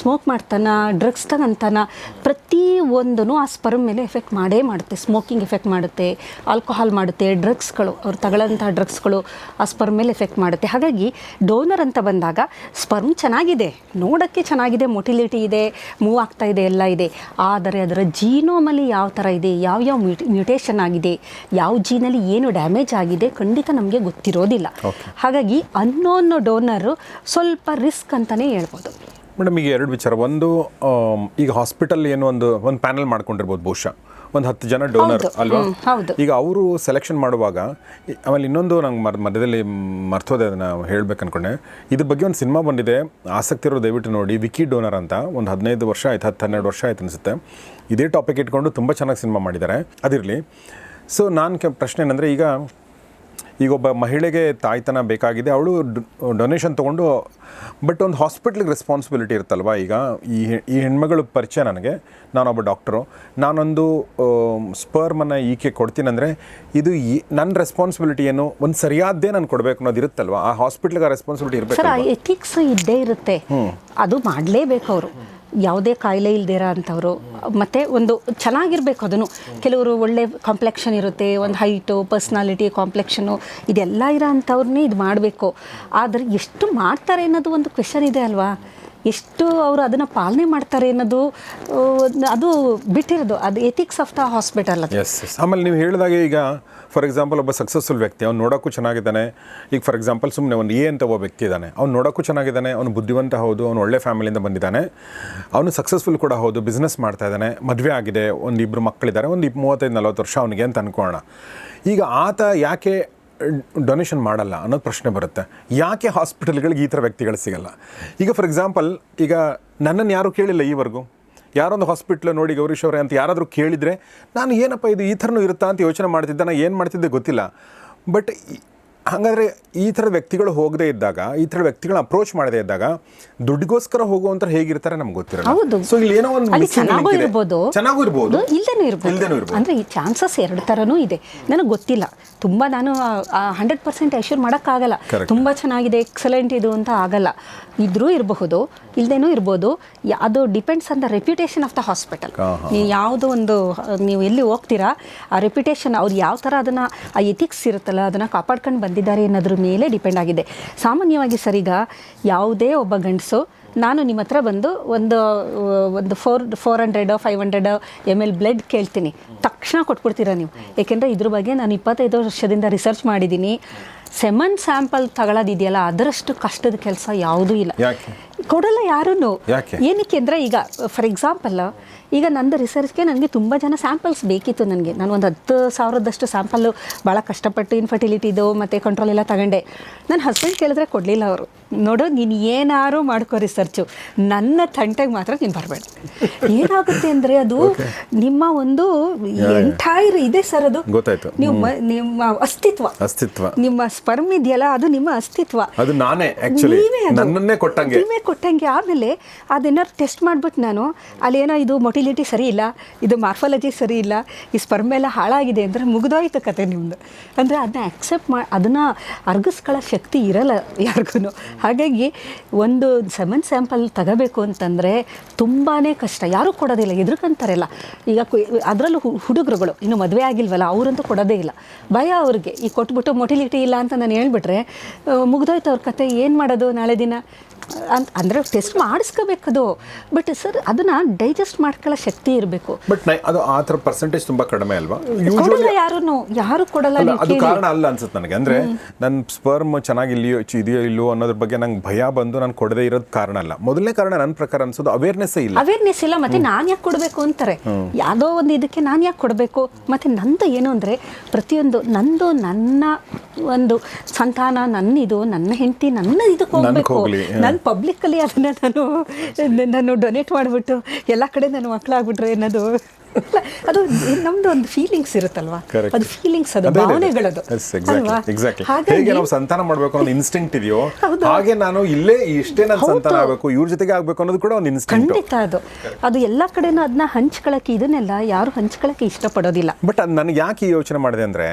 ಸ್ಮೋಕ್ ಮಾಡ್ತಾನ ಡ್ರಗ್ಸ್ ತಗಂತಾನ ಪ್ರತಿ ಒಂದೂ ಆ ಸ್ಪರ್ಮ್ ಮೇಲೆ ಎಫೆಕ್ಟ್ ಮಾಡೇ ಮಾಡುತ್ತೆ. ಸ್ಮೋಕಿಂಗ್ ಎಫೆಕ್ಟ್ ಮಾಡುತ್ತೆ ಆಲ್ಕೋಹಾಲ್ ಮಾಡುತ್ತೆ ಡ್ರಗ್ಸ್ಗಳು ಅವ್ರು ತಗೊಳ್ಳೋಂಥ ಡ್ರಗ್ಸ್ಗಳು ಆ ಸ್ಪರ್ಮ್ ಮೇಲೆ ಎಫೆಕ್ಟ್ ಮಾಡುತ್ತೆ. ಹಾಗಾಗಿ ಡೋನರ್ ಅಂತ ಬಂದಾಗ ಸ್ಪರ್ಮ್ ಚೆನ್ನಾಗಿದೆ. ನೋಡೋಕ್ಕೆ ಚೆನ್ನಾಗಿದೆ ಮೊಟಿಲಿಟಿ ಇದೆ ಮೂವ್ ಆಗ್ತಾ ಇದೆ, ಎಲ್ಲ ಇದೆ. ಆದರೆ ಅದರ ಜೀನೋಮಲ್ಲಿ ಯಾವ ಥರ ಇದೆ? ಯಾವ್ಯಾವ ಮ್ಯೂಟಿ ಮ್ಯೂಟೇಷನ್ ಆಗಿದೆ ಯಾವ ಜೀನಲ್ಲಿ ಏನು ಡ್ಯಾಮೇಜ್ ಆಗಿದೆ ಖಂಡಿತ ನಮಗೆ ಗೊತ್ತಿರೋದಿಲ್ಲ. ಹಾಗಾಗಿ ಅನ್ನೋನ್ ಡೋನರು ಸ್ವಲ್ಪ ರಿಸ್ಕ್ ಅಂತಲೇ ಹೇಳ್ಬೋದು. ಮೇಡಮ್ ಈಗ ಎರಡು ವಿಚಾರ. ಒಂದು ಈಗ ಹಾಸ್ಪಿಟಲ್ ಏನು ಒಂದು ಒಂದು ಪ್ಯಾನಲ್ ಮಾಡ್ಕೊಂಡಿರ್ಬೋದು ಬಹುಶಃ. ಒಂದು ಹತ್ತು ಜನ ಡೋನರ್. ಅಲ್ವಾ. ಈಗ ಅವರು ಸೆಲೆಕ್ಷನ್ ಮಾಡುವಾಗ ಆಮೇಲೆ ಇನ್ನೊಂದು ನಂಗೆ ಮರ್ ಮಧ್ಯದಲ್ಲಿ ಮರ್ತೋದೆ ಅದನ್ನು ಹೇಳ್ಬೇಕು ಅನ್ಕೊಂಡೆ ಇದ್ರ ಬಗ್ಗೆ ಒಂದು ಸಿನಿಮಾ ಬಂದಿದೆ. ಆಸಕ್ತಿ ಇರೋ ದಯವಿಟ್ಟು ನೋಡಿ ವಿಕಿ ಡೋನರ್ ಅಂತ. ಒಂದು ಹದಿನೈದು ವರ್ಷ ಆಯ್ತು ಹತ್ತು ಹನ್ನೆರಡು ವರ್ಷ ಆಯ್ತು ಅನಿಸುತ್ತೆ. ಇದೇ ಟಾಪಿಕ್ ಇಟ್ಕೊಂಡು ತುಂಬ ಚೆನ್ನಾಗಿ ಸಿನಿಮಾ ಮಾಡಿದ್ದಾರೆ. ಅದಿರಲಿ. ಸೊ ನಾನು ಕೆ ಪ್ರಶ್ನೆ ಏನಂದರೆ ಈಗ ಈಗ ಒಬ್ಬ ಮಹಿಳೆಗೆ ತಾಯ್ತನ ಬೇಕಾಗಿದೆ ಅವಳು ಡೊನೇಷನ್ ತೊಗೊಂಡು ಬಟ್ ಒಂದು ಹಾಸ್ಪಿಟ್ಲಿಗೆ ರೆಸ್ಪಾನ್ಸಿಬಿಲಿಟಿ ಇರುತ್ತಲ್ವಾ ಈಗ? ಈ ಈ ಹೆಣ್ಮಗಳ ಪರಿಚಯ ನನಗೆ. ನಾನೊಬ್ಬ ಡಾಕ್ಟ್ರು ನಾನೊಂದು ಸ್ಪರ್ಮನ್ನು ಈಕೆ ಕೊಡ್ತೀನಂದರೆ ಇದು ಈ ನನ್ನ ರೆಸ್ಪಾನ್ಸಿಬಿಲಿಟಿ ಏನು? ಒಂದು ಸರಿಯಾದ್ದೇ ನಾನು ಕೊಡಬೇಕು ಅನ್ನೋದು ಇರುತ್ತಲ್ವಾ? ಆ ಹಾಸ್ಪಿಟ್ಲಿಗೆ ಆ ರೆಸ್ಪಾನ್ಸಿಬಿಲಿಟಿ ಇರಬೇಕು ಎಥಿಕ್ಸ್ ಇದ್ದೇ ಇರುತ್ತೆ. ಅದು ಮಾಡಲೇಬೇಕು ಅವರು. ಯಾವುದೇ ಕಾಯಿಲೆ ಇಲ್ದಿರ ಅಂಥವ್ರು. ಮತ್ತು ಒಂದು ಚೆನ್ನಾಗಿರ್ಬೇಕು ಅದನ್ನು. ಕೆಲವರು ಒಳ್ಳೆ ಕಾಂಪ್ಲೆಕ್ಷನ್ ಇರುತ್ತೆ, ಒಂದು ಹೈಟು ಪರ್ಸ್ನಾಲಿಟಿ ಕಾಂಪ್ಲೆಕ್ಷನು ಇದೆಲ್ಲ ಇರೋ ಅಂಥವ್ರನ್ನೇ ಇದು ಮಾಡಬೇಕು. ಆದರೆ ಎಷ್ಟು ಮಾಡ್ತಾರೆ ಅನ್ನೋದು ಒಂದು ಕ್ವೆಶನ್ ಇದೆ ಅಲ್ವಾ? ಎಷ್ಟು ಅವರು ಅದನ್ನು ಪಾಲನೆ ಮಾಡ್ತಾರೆ ಅನ್ನೋದು ಅದು ಬಿಟ್ಟಿರೋದು. ಅದು ಎಥಿಕ್ಸ್ ಆಫ್ ದ ಹಾಸ್ಪಿಟಲ್ ಆಮೇಲೆ ನೀವು ಹೇಳಿದಾಗ ಈಗ ಫಾರ್ ಎಕ್ಸಾಂಪಲ್ ಒಬ್ಬ ಸಕ್ಸಸ್ಫುಲ್ ವ್ಯಕ್ತಿ, ಅವ್ನು ನೋಡೋಕ್ಕೂ ಚೆನ್ನಾಗಿದ್ದಾನೆ. ಈಗ ಫಾರ್ ಎಕ್ಸಾಂಪಲ್ ಸುಮ್ಮನೆ ಒಂದು ಎ ಅಂತ ಒಬ್ಬ ವ್ಯಕ್ತಿ ಇದ್ದಾನೆ. ಅವ್ನು ನೋಡೋಕ್ಕೂ ಚೆನ್ನಾಗಿದ್ದಾನೆ, ಅವನು ಬುದ್ಧಿವಂತ ಹೌದು, ಅವ್ನು ಒಳ್ಳೆ ಫ್ಯಾಮಿಲಿಯಿಂದ ಬಂದಿದ್ದಾನೆ. ಅವನು ಸಕ್ಸಸ್ಫುಲ್ ಕೂಡ ಹೌದು ಬಿಸ್ನೆಸ್ ಮಾಡ್ತಾ ಇದ್ದಾನೆ, ಮದುವೆ ಆಗಿದೆ, ಒಂದು ಇಬ್ಬರು ಮಕ್ಕಳಿದ್ದಾರೆ, ಒಂದು ಇಪ್ ಮೂವತ್ತೈದು, ನಲ್ವತ್ತು ವರ್ಷ ಅವನಿಗೆ ಅಂತ ಅನ್ಕೊಳ್ಳೋಣ. ಈಗ ಆತ ಯಾಕೆ ಡೊನೇಷನ್ ಮಾಡಲ್ಲ ಅನ್ನೋದು ಪ್ರಶ್ನೆ ಬರುತ್ತೆ. ಯಾಕೆ ಹಾಸ್ಪಿಟಲ್ಗಳಿಗೆ ಈ ಥರ ವ್ಯಕ್ತಿಗಳು ಸಿಗಲ್ಲ? ಈಗ ಫಾರ್ ಎಕ್ಸಾಂಪಲ್ ಈಗ ನನ್ನನ್ನು ಯಾರೂ ಕೇಳಿಲ್ಲ ಈವರೆಗೂ? ಯಾರೊಂದು ಹಾಸ್ಪಿಟ್ಲ್ ನೋಡಿ ಗೌರೀಶ್ ಅವರೇ ಅಂತ ಯಾರಾದರೂ ಕೇಳಿದರೆ, ನಾನು ಏನಪ್ಪ ಇದು ಈ ಥರನೂ ಇರುತ್ತಾ? ಅಂತ ಯೋಚನೆ ಮಾಡ್ತಿದ್ದೆ ನಾನು ಏನು ಮಾಡ್ತಿದ್ದೆ ಗೊತ್ತಿಲ್ಲ. ಬಟ್ ಹಾಗಾದ್ರೆ ಈ ಥರದ ವ್ಯಕ್ತಿಗಳು ಹೋಗದೇ ಇದ್ದಾಗ ಈ ಥರ ವ್ಯಕ್ತಿಗಳನ್ನ ಅಪ್ರೋಚ್ ಮಾಡದೇ ಇದ್ದಾಗ ದುಡ್ಡಿಗೋಸ್ಕರ ಹೋಗುವಂತ ಹೇಗಿರ್ತಾರೆ ನಮ್ಗೆ ಗೊತ್ತಿರಲ್ಲ. ಹೌದು. ಸೊ ಇಲ್ಲಿ ಏನೋ ಒಂದು ಚೆನ್ನಾಗೂ. ಇರ್ಬೋದು. ಚೆನ್ನಾಗೂ ಇರ್ಬೋದು. ಇಲ್ದೇನೂ ಇರ್ಬೋದು. ಅಂದರೆ ಈ ಚಾನ್ಸಸ್ ಎರಡು ಥರನೂ ಇದೆ. ನನಗೆ ಗೊತ್ತಿಲ್ಲ. ತುಂಬ ನಾನು ಹಂಡ್ರೆಡ್ ಪರ್ಸೆಂಟ್ ಅಶ್ಯೂರ್ ಮಾಡೋಕ್ಕಾಗಲ್ಲ. ತುಂಬಾ ಚೆನ್ನಾಗಿದೆ ಎಕ್ಸಲೆಂಟ್ ಇದು ಅಂತ ಆಗಲ್ಲ. ಇದ್ರೂ ಇರಬಹುದು ಇಲ್ಲದೇನೂ ಇರ್ಬೋದು. ಅದು depends on the reputation of the hospital. ನೀವು ಯಾವುದೋ ಒಂದು ನೀವು ಎಲ್ಲಿ ಹೋಗ್ತೀರಾ ಆ ರೆಪ್ಯುಟೇಷನ್ ಅವ್ರು ಯಾವ ಥರ ಅದನ್ನು ಆ ಎಥಿಕ್ಸ್ ಇರುತ್ತಲ್ಲ ಅದನ್ನು ಕಾಪಾಡ್ಕೊಂಡು ಬಂದಿದ್ದಾರೆ. ಅನ್ನೋದ್ರ ಮೇಲೆ ಡಿಪೆಂಡ್ ಆಗಿದೆ. ಸಾಮಾನ್ಯವಾಗಿ ಸರಿಗ ಯಾವುದೇ ಒಬ್ಬ ಗಂಡಸು, ನಾನು ನಿಮ್ಮ ಹತ್ರ ಬಂದು ಒಂದು ಒಂದು four four hundred five hundred M L blood ಕೇಳ್ತೀನಿ. ತಕ್ಷಣ ಕೊಟ್ಬಿಡ್ತೀರಾ ನೀವು? ಏಕೆಂದರೆ ಇದ್ರ ಬಗ್ಗೆ ನಾನು ಇಪ್ಪತ್ತೈದು ವರ್ಷದಿಂದ ರಿಸರ್ಚ್ ಮಾಡಿದ್ದೀನಿ. ಸೆಮನ್ ಸ್ಯಾಂಪಲ್ ತಗೊಳ್ಳೋದಿದೆಯಲ್ಲ ಅದರಷ್ಟು ಕಷ್ಟದ ಕೆಲಸ ಯಾವುದೂ ಇಲ್ಲ. ಕೊಡಲ್ಲ ಯಾರೂ? ಏನಕ್ಕೆ ಅಂದರೆ ಈಗ ಫಾರ್ ಎಕ್ಸಾಂಪಲ್ ಈಗ ನಂದು ರಿಸರ್ಚ್ಗೆ ನನಗೆ ತುಂಬ ಜನ ಸ್ಯಾಂಪಲ್ಸ್ ಬೇಕಿತ್ತು ನನಗೆ. ನಾನು ಒಂದು ಹತ್ತು ಸಾವಿರದಷ್ಟು ಸ್ಯಾಂಪಲ್ಲು ಭಾಳ ಕಷ್ಟಪಟ್ಟು ಇನ್ಫರ್ಟಿಲಿಟಿದು ಮತ್ತು ಕಂಟ್ರೋಲ್ ಎಲ್ಲ ತಗೊಂಡೆ. ನನ್ನ ಹಸ್ಬೆಂಡ್ ಕೇಳಿದ್ರೆ ಕೊಡಲಿಲ್ಲ ಅವರು. ನೋಡು ನೀನು ಏನಾರು ಮಾಡ್ಕೋ ರಿಸರ್ಚು ನನ್ನ ತಂಟೆಗೆ ಮಾತ್ರ ನೀನು ಬರಬೇಡ. ಏನಾಗುತ್ತೆ ಅಂದರೆ ಅದು ನಿಮ್ಮ ಒಂದು ಎಂಟೈರ್ ಇದೆ ಸರ್ ಅದು. ಗೊತ್ತಾಯ್ತು. ನೀವು ನಿಮ್ಮ ಅಸ್ತಿತ್ವ. ಅಸ್ತಿತ್ವ. ನಿಮ್ಮ ಸ್ಪರ್ಮ್ ಇದೆಯಲ್ಲ ಅದು ನಿಮ್ಮ ಅಸ್ತಿತ್ವ. ಅದು ನಾನೇ ಆಕ್ಚುಲಿ ನೀವೇ ಅದು. ನನ್ನನ್ನೇ ಕೊಟ್ಟಂಗೆ. ನೀವೇ ಕೊಟ್ಟಂಗೆ ಆಮೇಲೆ ಅದೇನಾದ್ರು ಟೆಸ್ಟ್ ಮಾಡ್ಬಿಟ್ಟು ನಾನು ಅಲ್ಲೇನೋ ಇದು ಮೊಟಿಲಿಟಿ ಸರಿ ಇಲ್ಲ ಇದು ಮಾರ್ಫಾಲಜಿ ಸರಿ ಇಲ್ಲ ಈ ಸ್ಪರ್ಮ್ ಎಲ್ಲ ಹಾಳಾಗಿದೆ ಅಂದರೆ ಮುಗಿದೋಯ್ತು ಕತೆ ನಿಮ್ಮದು ಅಂದರೆ ಅದನ್ನ ಆಕ್ಸೆಪ್ಟ್ ಮಾ ಅದನ್ನು ಅರ್ಗಿಸ್ಕೊಳ್ಳೋ ಶಕ್ತಿ ಇರಲ್ಲ ಯಾರಿಗೂ ಹಾಗಾಗಿ ಒಂದು ಸೆಮನ್ ಸ್ಯಾಂಪಲ್ ತಗೋಬೇಕು ಅಂತಂದರೆ ತುಂಬಾ ಕಷ್ಟ. ಯಾರೂ ಕೊಡೋದಿಲ್ಲ ಎದುರ್ಕೊಂತಾರಲ್ಲ. ಈಗ ಅದರಲ್ಲೂ ಹುಡುಗರುಗಳು ಇನ್ನು ಮದುವೆ ಆಗಿಲ್ವಲ್ಲ ಅವರಂತೂ ಕೊಡೋದೇ ಇಲ್ಲ. ಭಯ ಅವ್ರಿಗೆ. ಈ ಕೊಟ್ಬಿಟ್ಟು ಮೊಟಿಲಿಟಿ ಇಲ್ಲ ಅಂತ ನಾನು ಹೇಳ್ಬಿಟ್ರೆ ಮುಗ್ದೋಯ್ತು ಅವ್ರ ಕತೆ ಏನು ಮಾಡೋದು ನಾಳೆ ದಿನ? ಅಂತ ಅಂದರೆ ಟೆಸ್ಟ್ ಮಾಡಿಸ್ಕೋಬೇಕದು. ಬಟ್ ಸರ್ ಅದನ್ನ ಡೈಜೆಸ್ಟ್ ಮಾಡ್ಕೊಳ್ಳೋ ಶಕ್ತಿ ಇರಬೇಕು. ಬಟ್ ಅದು ಆ ಥರ ಪರ್ಸೆಂಟೇಜ್ ತುಂಬಾ ಕಡಿಮೆ ಅಲ್ವಾ? ಕೊಡಲ್ಲ ಯಾರೂ ಯಾರು ಕೊಡಲ್ಲ ಅದು ಕಾರಣ ಅಲ್ಲ ಅನ್ಸುತ್ತೆ ನನಗೆ. ಅಂದ್ರೆ ನನ್ನ ಸ್ಪರ್ಮ್ ಚೆನ್ನಾಗಿ ಇಲ್ಲಿಯೋ ಇದೆಯೋ ಇಲ್ಲೋ ಅನ್ನೋದ್ರ ಬಗ್ಗೆ ನಂಗೆ ಭಯ ಬಂದು ನಾನು ಕೊಡದೇ ಇರೋದು ಕಾರಣ ಅಲ್ಲ. ಮೊದಲನೇ ಕಾರಣ ನನ್ನ ಪ್ರಕಾರ ಅನ್ಸೋದು ಅವೇರ್ನೆಸ್ ಇಲ್ಲ. ಅವೇರ್ನೆಸ್ ಇಲ್ಲ ಮತ್ತೆ ನಾನು ಯಾಕೆ ಕೊಡಬೇಕು ಅಂತಾರೆ? ಯಾವುದೋ ಒಂದು ಇದಕ್ಕೆ ನಾನು ಯಾಕೆ ಕೊಡಬೇಕು? ಮತ್ತೆ ನಂದು ಏನು ಅಂದರೆ ಪ್ರತಿಯೊಂದು ನಂದು ನನ್ನ ಒಂದು ಸಂತಾನ ನನ್ನ ಇದು ನನ್ನ ಹೆಂಡತಿ ನನ್ನ ಇದಕ್ಕೆ ಹೋಗಬೇಕು. ನನ್ನ ಪಬ್ಲಿಕ್ಕಲ್ಲಿ ಅದನ್ನ ನಾನು ನಾನು ಡೊನೇಟ್ ಮಾಡಿಬಿಟ್ಟು ಎಲ್ಲ ಕಡೆ ನನ್ನ ಮಕ್ಕಳಾಗ್ಬಿಟ್ರೆ ಅನ್ನೋದು. ಅದು ನಮ್ದು ಒಂದು ಫೀಲಿಂಗ್ಸ್ ಇರುತ್ತಲ್ವಾ? ಅದು ಫೀಲಿಂಗ್ಸ್ ಅದು. ಭಾವನೆಗಳದು. ಹಾಗೆ ನಾವು ಸಂತಾನ ಮಾಡ್ಬೇಕು ಅನ್ನೋ ಇನ್ಸ್ಟಿಂಕ್ಟ್ ಇದೆಯೋ. ಹಾಗೆ ನಾನು ಇಲ್ಲೇ ಇಷ್ಟೇ ನನ್ನ ಸಂತಾನ ಆಗಬೇಕು ಇವ್ರ ಜೊತೆಗೆ ಆಗಬೇಕು ಅನ್ನೋದು ಕೂಡ ಒಂದು ಇನ್ಸ್ಟಿಂಕ್ಟ್ ಖಂಡಿತ ಅದು. ಅದು ಎಲ್ಲ ಕಡೆನೂ ಅದನ್ನ ಹಂಚ್ಕೊಳಕ್ಕೆ ಇದನ್ನೆಲ್ಲ ಯಾರು ಹಂಚ್ಕೊಳಕ್ಕೆ ಇಷ್ಟಪಡೋದಿಲ್ಲ. ಬಟ್ ನನಗೆ ಯಾಕೆ ಈ ಯೋಚನೆ ಮಾಡಿದೆ ಅಂದ್ರೆ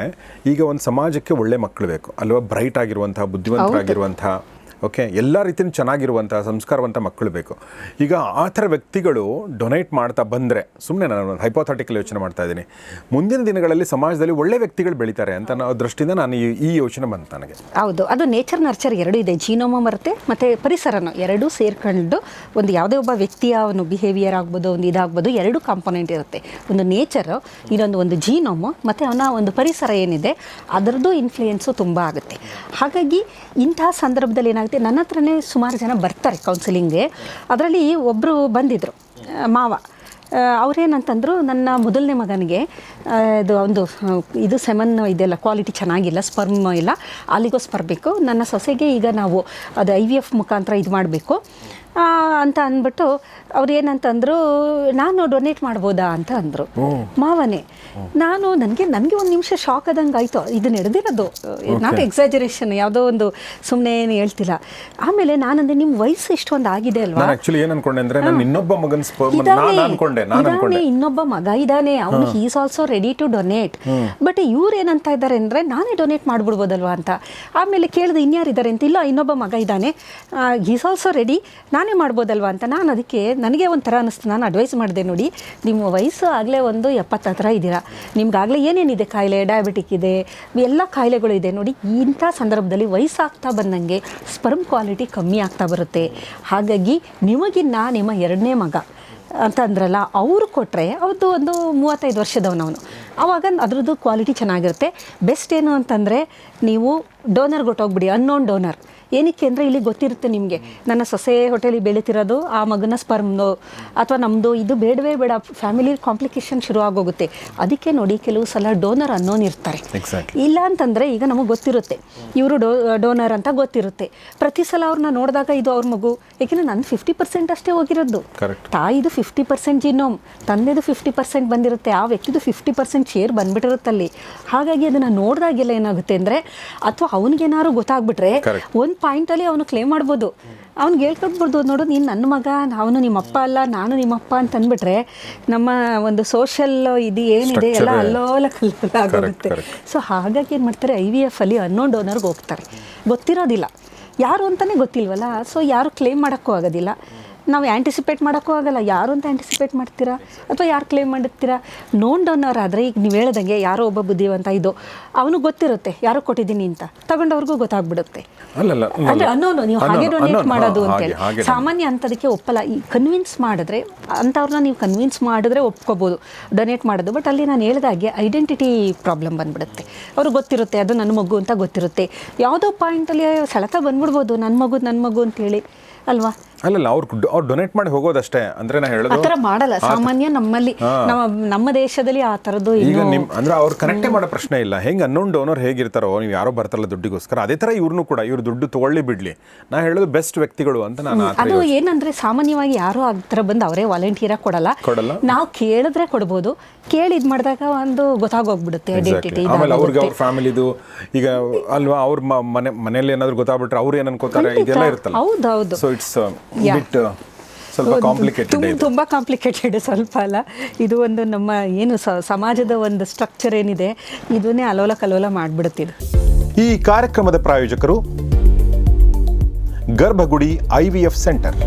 ಈಗ ಒಂದು ಸಮಾಜಕ್ಕೆ ಒಳ್ಳೆ ಮಕ್ಕಳು ಬೇಕು ಅಲ್ವಾ? ಬ್ರೈಟ್ ಆಗಿರುವಂತಹ ಬುದ್ಧಿವಂತರಾಗಿರುವಂತಹ ಓಕೆ? ಎಲ್ಲ ರೀತಿಯೂ ಚೆನ್ನಾಗಿರುವಂಥ ಸಂಸ್ಕಾರವಂತ ಮಕ್ಕಳು ಬೇಕು. ಈಗ ಆ ಥರ ವ್ಯಕ್ತಿಗಳು ಡೊನೇಟ್ ಮಾಡ್ತಾ ಬಂದರೆ ಸುಮ್ಮನೆ ನಾನು ಹೈಪೋಥಾಟಿಕಲ್ ಯೋಚನೆ ಮಾಡ್ತಾ ಇದ್ದೀನಿ. ಮುಂದಿನ ದಿನಗಳಲ್ಲಿ ಸಮಾಜದಲ್ಲಿ ಒಳ್ಳೆ ವ್ಯಕ್ತಿಗಳು ಬೆಳೀತಾರೆ ಅಂತ ನಾವು ದೃಷ್ಟಿಯಿಂದ ನಾನು ಈ ಈ ಯೋಚನೆ ಬಂತು ನನಗೆ. ಹೌದು. ಅದು ನೇಚರ್ ನರ್ಚರ್ ಎರಡೂ ಇದೆ. ಜೀನೋಮ ಮರತೆ, ಮತ್ತು ಪರಿಸರನ ಎರಡೂ ಸೇರ್ಕೊಂಡು ಒಂದು ಯಾವುದೇ ಒಬ್ಬ ವ್ಯಕ್ತಿಯ ಒಂದು ಬಿಹೇವಿಯರ್ ಆಗ್ಬೋದು, ಒಂದು ಇದಾಗ್ಬೋದು, ಎರಡು ಕಾಂಪೊನೆಂಟ್ ಇರುತ್ತೆ. ಒಂದು ನೇಚರು ಇನ್ನೊಂದು ಒಂದು ಜೀನೋಮ ಮತ್ತು ಅವನ ಒಂದು ಪರಿಸರ ಏನಿದೆ, ಅದರದ್ದು ಇನ್ಫ್ಲೂಯೆನ್ಸು ತುಂಬ ಆಗುತ್ತೆ. ಹಾಗಾಗಿ ಇಂತಹ ಸಂದರ್ಭದಲ್ಲಿ ಏನಾಗುತ್ತೆ ನನ್ನ ಹತ್ರನೇ ಸುಮಾರು ಜನ ಬರ್ತಾರೆ ಕೌನ್ಸಿಲಿಂಗ್ಗೆ ಅದರಲ್ಲಿ ಒಬ್ಬರು ಬಂದಿದ್ದರು ಮಾವ. ಅವರೇನಂತಂದ್ರು, ನನ್ನ ಮೊದಲನೇ ಮಗನಿಗೆ ಇದು ಒಂದು, ಇದು ಸೆಮನ್ ಇದೆಲ್ಲ ಕ್ವಾಲಿಟಿ ಚೆನ್ನಾಗಿಲ್ಲ ಸ್ಪರ್ಮ್ ಇಲ್ಲ ಅಲ್ಲಿಗೋಸ್ ಬರಬೇಕು ನನ್ನ ಸೊಸೆಗೆ ಈಗ ನಾವು ಅದು ಐ ವಿ ಎಫ್ ಮುಖಾಂತರ ಇದು ಮಾಡಬೇಕು. ಅಂತ ಅಂದ್ಬಿಟ್ಟು ಅವ್ರು ಏನಂತಂದ್ರು ನಾನು ಡೊನೇಟ್ ಮಾಡ್ಬೋದಾ? ಅಂತ ಅಂದರು. ಮಾವನೇ ನಾನು ನನಗೆ ನನಗೆ ಒಂದು ನಿಮಿಷ ಶಾಕ್ ಆದಂಗೆ ಆಯಿತು. ಇದು ನಡೆದಿರೋದು ನಾಟ್ ಎಕ್ಸಾಜರೇಷನ್ ಯಾವುದೋ ಒಂದು ಸುಮ್ಮನೆ ಏನು ಹೇಳ್ತಿಲ್ಲ. ಆಮೇಲೆ ನಾನಂದ್ರೆ ನಿಮ್ಮ ವಯಸ್ಸು ಇಷ್ಟೊಂದು ಆಗಿದೆ ಅಲ್ವಾ? ಆಕ್ಚುಲಿ ಏನು ಅನ್ಕೊಂಡೆ ಅಂದರೆ ನಾನು ಇನ್ನೊಬ್ಬ ಮಗನ ನಾನು ಅನ್ಕೊಂಡೆ ನಾನು ಅನ್ಕೊಂಡೆ. ಇನ್ನೊಬ್ಬ ಮಗ ಇದ್ದಾನೆ ಅವನು he's also ready to donate but ಇವ್ರು ಏನಂತ ಇದ್ದಾರೆ ಅಂದರೆ ನಾನೇ ಡೊನೇಟ್ ಮಾಡ್ಬಿಡ್ಬೋದಲ್ವಾ? ಅಂತ. ಆಮೇಲೆ ಕೇಳಿದೆ ಇನ್ಯಾರಿದ್ದಾರೆ? ಅಂತ ಇಲ್ಲ ಇನ್ನೊಬ್ಬ ಮಗ ಇದ್ದಾನೆ. ಹೀಸ್ ಆಲ್ಸೋ ರೆಡಿ ನಾನೇ ಮಾಡ್ಬೋದಲ್ವಾ ಅಂತ ನಾನು ಅದಕ್ಕೆ ನನಗೆ ಒಂಥರ ಅನ್ನಿಸ್ತು ನಾನು ಅಡ್ವೈಸ್ ಮಾಡಿದೆ ನೋಡಿ ನಿಮ್ಮ ವಯಸ್ಸು ಆಗಲೇ ಒಂದು ಎಪ್ಪತ್ತು ಹತ್ರ ಇದ್ದೀರಾ. ನಿಮ್ಗಾಗಲೇ ಏನೇನಿದೆ ಕಾಯಿಲೆ? ಡಯಾಬಿಟಿಕ್ ಇದೆ, ಎಲ್ಲ ಕಾಯಿಲೆಗಳು ಇದೆ. ನೋಡಿ, ಇಂಥ ಸಂದರ್ಭದಲ್ಲಿ ವಯಸ್ಸಾಗ್ತಾ ಬಂದಂಗೆ ಸ್ಪರ್ಮ್ ಕ್ವಾಲಿಟಿ ಕಮ್ಮಿ ಆಗ್ತಾ ಬರುತ್ತೆ. ಹಾಗಾಗಿ ನಿಮಗಿನ್ನ ನಿಮ್ಮ ಎರಡನೇ ಮಗ ಅಂತಂದ್ರಲ್ಲ ಅವರು ಕೊಟ್ಟರೆ ಅವ್ರದ್ದು ಒಂದು ಮೂವತ್ತೈದು ವರ್ಷದವನವನು ಆವಾಗ ಅದ್ರದ್ದು ಕ್ವಾಲಿಟಿ ಚೆನ್ನಾಗಿರುತ್ತೆ. ಬೆಸ್ಟ್ ಏನು ಅಂತಂದರೆ, ನೀವು ಡೋನರ್ ಕೊಟ್ಟೋಗ್ಬಿಡಿ ಅನ್ನೋನ್ ಡೋನರ್ ಏನಕ್ಕೆ ಅಂದರೆ ಇಲ್ಲಿ ಗೊತ್ತಿರುತ್ತೆ ನಿಮಗೆ. ನನ್ನ ಸೊಸೆ ಹೋಟೆಲಿಗೆ ಬೆಳೀತಿರೋದು ಆ ಮಗನ ಸ್ಪರ್ಮ್ನೋ ಅಥವಾ ನಮ್ಮದು ಇದು ಬೇಡವೇ ಬೇಡ ಫ್ಯಾಮಿಲಿ ಕಾಂಪ್ಲಿಕೇಶನ್ ಶುರು ಆಗೋಗುತ್ತೆ. ಅದಕ್ಕೆ ನೋಡಿ ಕೆಲವು ಸಲ ಡೋನರ್ ಅನ್ನೋನ್ ಇರ್ತಾರೆ. ಇಲ್ಲ ಅಂತಂದರೆ ಈಗ ನಮಗೆ ಗೊತ್ತಿರುತ್ತೆ. ಇವರು ಡೋ ಡೋನರ್ ಅಂತ ಗೊತ್ತಿರುತ್ತೆ. ಪ್ರತಿ ಸಲ ಅವ್ರನ್ನ ನೋಡಿದಾಗ ಇದು ಅವ್ರ ಮಗು. ಏಕೆಂದರೆ ನನ್ನ ಫಿಫ್ಟಿ ಪರ್ಸೆಂಟ್ ಅಷ್ಟೇ ಹೋಗಿರೋದು. ತಾಯಿದು ಫಿಫ್ಟಿ ಪರ್ಸೆಂಟ್ ಜಿನೋಮ್ ತಂದೆದು ಫಿಫ್ಟಿ ಪರ್ಸೆಂಟ್ ಬಂದಿರುತ್ತೆ ಆ ವ್ಯಕ್ತಿದು ಫಿಫ್ಟಿ ಪರ್ಸೆಂಟ್ ಶೇರ್ ಬಂದ್ಬಿಟ್ಟಿರುತ್ತೆ ಅಲ್ಲಿ ಹಾಗಾಗಿ ಅದನ್ನು ನೋಡಿದಾಗೆಲ್ಲ ಏನಾಗುತ್ತೆ ಅಂದರೆ ಅಥವಾ ಅವನಿಗೇನಾದ್ರು ಗೊತ್ತಾಗ್ಬಿಟ್ರೆ Correct. ಒಂದು ಪಾಯಿಂಟಲ್ಲಿ ಅವನು ಕ್ಲೇಮ್ ಮಾಡ್ಬೋದು. ಅವ್ನಿಗೆ ಹೇಳ್ಕೊಟ್ಬಿಡ್ದು ನೋಡು ನೀನು ನನ್ನ ಮಗ ಅವನು ನಿಮ್ಮಪ್ಪ ಅಲ್ಲ ನಾನು ನಿಮ್ಮಪ್ಪ ಅಂತ ಅಂದ್ಬಿಟ್ರೆ ನಮ್ಮ ಒಂದು ಸೋಷಲ್ ಇದು ಏನಿದೆ ಎಲ್ಲ. ಅಲ್ಲೋಲ ಕಲ್ಲೋಲ ಆಗೋಗುತ್ತೆ. ಸೊ ಹಾಗಾಗಿ ಏನು ಮಾಡ್ತಾರೆ ಐ ವಿ ಎಫ್ ಅಲ್ಲಿ ಅನ್ನೋನ್ ಡೋನರ್ಗೆ ಹೋಗ್ತಾರೆ. ಗೊತ್ತಿರೋದಿಲ್ಲ. ಯಾರು ಅಂತಲೇ ಗೊತ್ತಿಲ್ವಲ್ಲ? ಸೊ ಯಾರು ಕ್ಲೇಮ್ ಮಾಡೋಕ್ಕೂ ಆಗೋದಿಲ್ಲ. ನಾವು ಆ್ಯಂಟಿಸಿಪೇಟ್ ಮಾಡೋಕ್ಕೂ ಆಗಲ್ಲ. ಯಾರು ಅಂತ ಆ್ಯಂಟಿಸಿಪೇಟ್ ಮಾಡ್ತೀರಾ? ಅಥವಾ ಯಾರು ಕ್ಲೇಮ್ ಮಾಡುತ್ತೀರಾ? ನೋನ್ ಡೋನರ್ ಆದರೆ ಈಗ ನೀವು ಹೇಳ್ದಂಗೆ ಯಾರೋ ಒಬ್ಬ ಬುದ್ಧಿವಂತ ಇದು. ಅವನು ಗೊತ್ತಿರುತ್ತೆ ಯಾರೋ ಕೊಟ್ಟಿದ್ದೀನಿ ಅಂತ. ತಗೊಂಡವ್ರಿಗೂ ಗೊತ್ತಾಗ್ಬಿಡುತ್ತೆ. ಅಂದರೆ ಅನ್ನೋನು ನೀವು ಹಾಗೆ ಡೊನೇಟ್ ಮಾಡೋದು ಅಂತೇಳಿ ಸಾಮಾನ್ಯ ಅಂತದಕ್ಕೆ ಒಪ್ಪಲ್ಲ. ಈ ಕನ್ವಿನ್ಸ್ ಮಾಡಿದ್ರೆ ಅಂಥವ್ರನ್ನ ನೀವು ಕನ್ವಿನ್ಸ್ ಮಾಡಿದ್ರೆ ಒಪ್ಕೋಬೋದು. ಡೊನೇಟ್ ಮಾಡೋದು. ಬಟ್ ಅಲ್ಲಿ ನಾನು ಹೇಳ್ದಾಗೆ ಐಡೆಂಟಿಟಿ ಪ್ರಾಬ್ಲಮ್ ಬಂದ್ಬಿಡುತ್ತೆ. ಅವ್ರಿಗೆ ಗೊತ್ತಿರುತ್ತೆ ಅದು ನನ್ನ ಮಗು ಅಂತ ಗೊತ್ತಿರುತ್ತೆ. ಯಾವುದೋ ಪಾಯಿಂಟಲ್ಲಿ ಸೆಳೆತ ಬಂದ್ಬಿಡ್ಬೋದು. ನನ್ನ ಮಗು ನನ್ನ ಮಗು ಅಂತೇಳಿ. ಅಲ್ವಾ? ಅಲ್ಲಲ್ಲ ಅವ್ರು ಅವ್ರು ಡೊನೇಟ್ ಮಾಡಿ ಹೋಗೋದಷ್ಟೇ ಅಂದ್ರೆ ನಾ ಹೇಳೋದು ಆತರ ಮಾಡಲ್ಲ. ಸಾಮಾನ್ಯ ನಮ್ಮಲ್ಲಿ ನಮ್ಮ ನಮ್ಮ ದೇಶದಲ್ಲಿ ಆ ತರದ್ದು ಈಗ ನಿಮ್ ಅಂದ್ರೆ ಅವ್ರು ಕನೆಕ್ಟೇ ಮಾಡೋ ಪ್ರಶ್ನೆ ಇಲ್ಲ. ಹೆಂಗ್ ಅನ್ನೋನ್ ಡೋನರ್ ಹೇಗಿರ್ತಾರೋ ನೀವು ಯಾರೋ ಬರ್ತಾರಲ್ಲ ದುಡ್ಡಿಗೋಸ್ಕರ ಅದೇ ತರ ಇವ್ರನ್ನೂ ಕೂಡ ಇವ್ರು ದುಡ್ಡು ತಗೊಳ್ಳಿ ಬಿಡ್ಲಿ. ನಾ ಹೇಳೋದು ಬೆಸ್ಟ್ ವ್ಯಕ್ತಿಗಳು ಅಂತ ನಾನು ಅದು ಏನಂದ್ರೆ ಸಾಮಾನ್ಯವಾಗಿ ಯಾರು ಆ ಥರ ಬಂದು ಅವರೇ ವಾಲಂಟಿಯರ್ ಕೊಡಲ್ಲ. ಕೊಡಲ್ಲ. ನಾವು ಕೇಳಿದ್ರೆ ಕೊಡ್ಬೋದು. ಕೇಳಿ ಇದು ಮಾಡಿದಾಗ ಒಂದು ಗೊತ್ತಾಗೋಗ್ಬಿಡುತ್ತೆ ಐಡೆಂಟಿಟಿ ಆಮೇಲೆ ಅವ್ರಿಗೆ ಅವ್ರ ಫ್ಯಾಮಿಲಿದು ಈಗ ಅಲ್ವಾ ಅವ್ರ ಮನೆ ಮನೇಲಿ ಏನಾದ್ರು ಗೊತ್ತಾಗ್ಬಿಟ್ರೆ ಅವ್ರು ಏನ್ ಅನ್ಕೋತಾರೆ? ಇದೆಲ್ಲ ಹೌದು ಹೌದೌದು. ಸೊ ಇಟ್ಸ್ ಬಿಟ್ ಸ್ವಲ್ಪ ಕಾಂಪ್ಲಿಕೇಟೆಡ್ ತುಂಬ ಕಾಂಪ್ಲಿಕೇಟೆಡ್ ಸ್ವಲ್ಪ ಅಲ್ಲ. ಇದು ಒಂದು ನಮ್ಮ ಏನು ಸಮಾಜದ ಒಂದು ಸ್ಟ್ರಕ್ಚರ್ ಏನಿದೆ ಇದನ್ನೇ ಅಲೋಲ ಕಲೋಲ ಮಾಡಿಬಿಡುತ್ತಿದೆ. ಈ ಕಾರ್ಯಕ್ರಮದ ಪ್ರಾಯೋಜಕರು ಗರ್ಭಗುಡಿ ಐ ವಿ ಎಫ್ ಸೆಂಟರ್.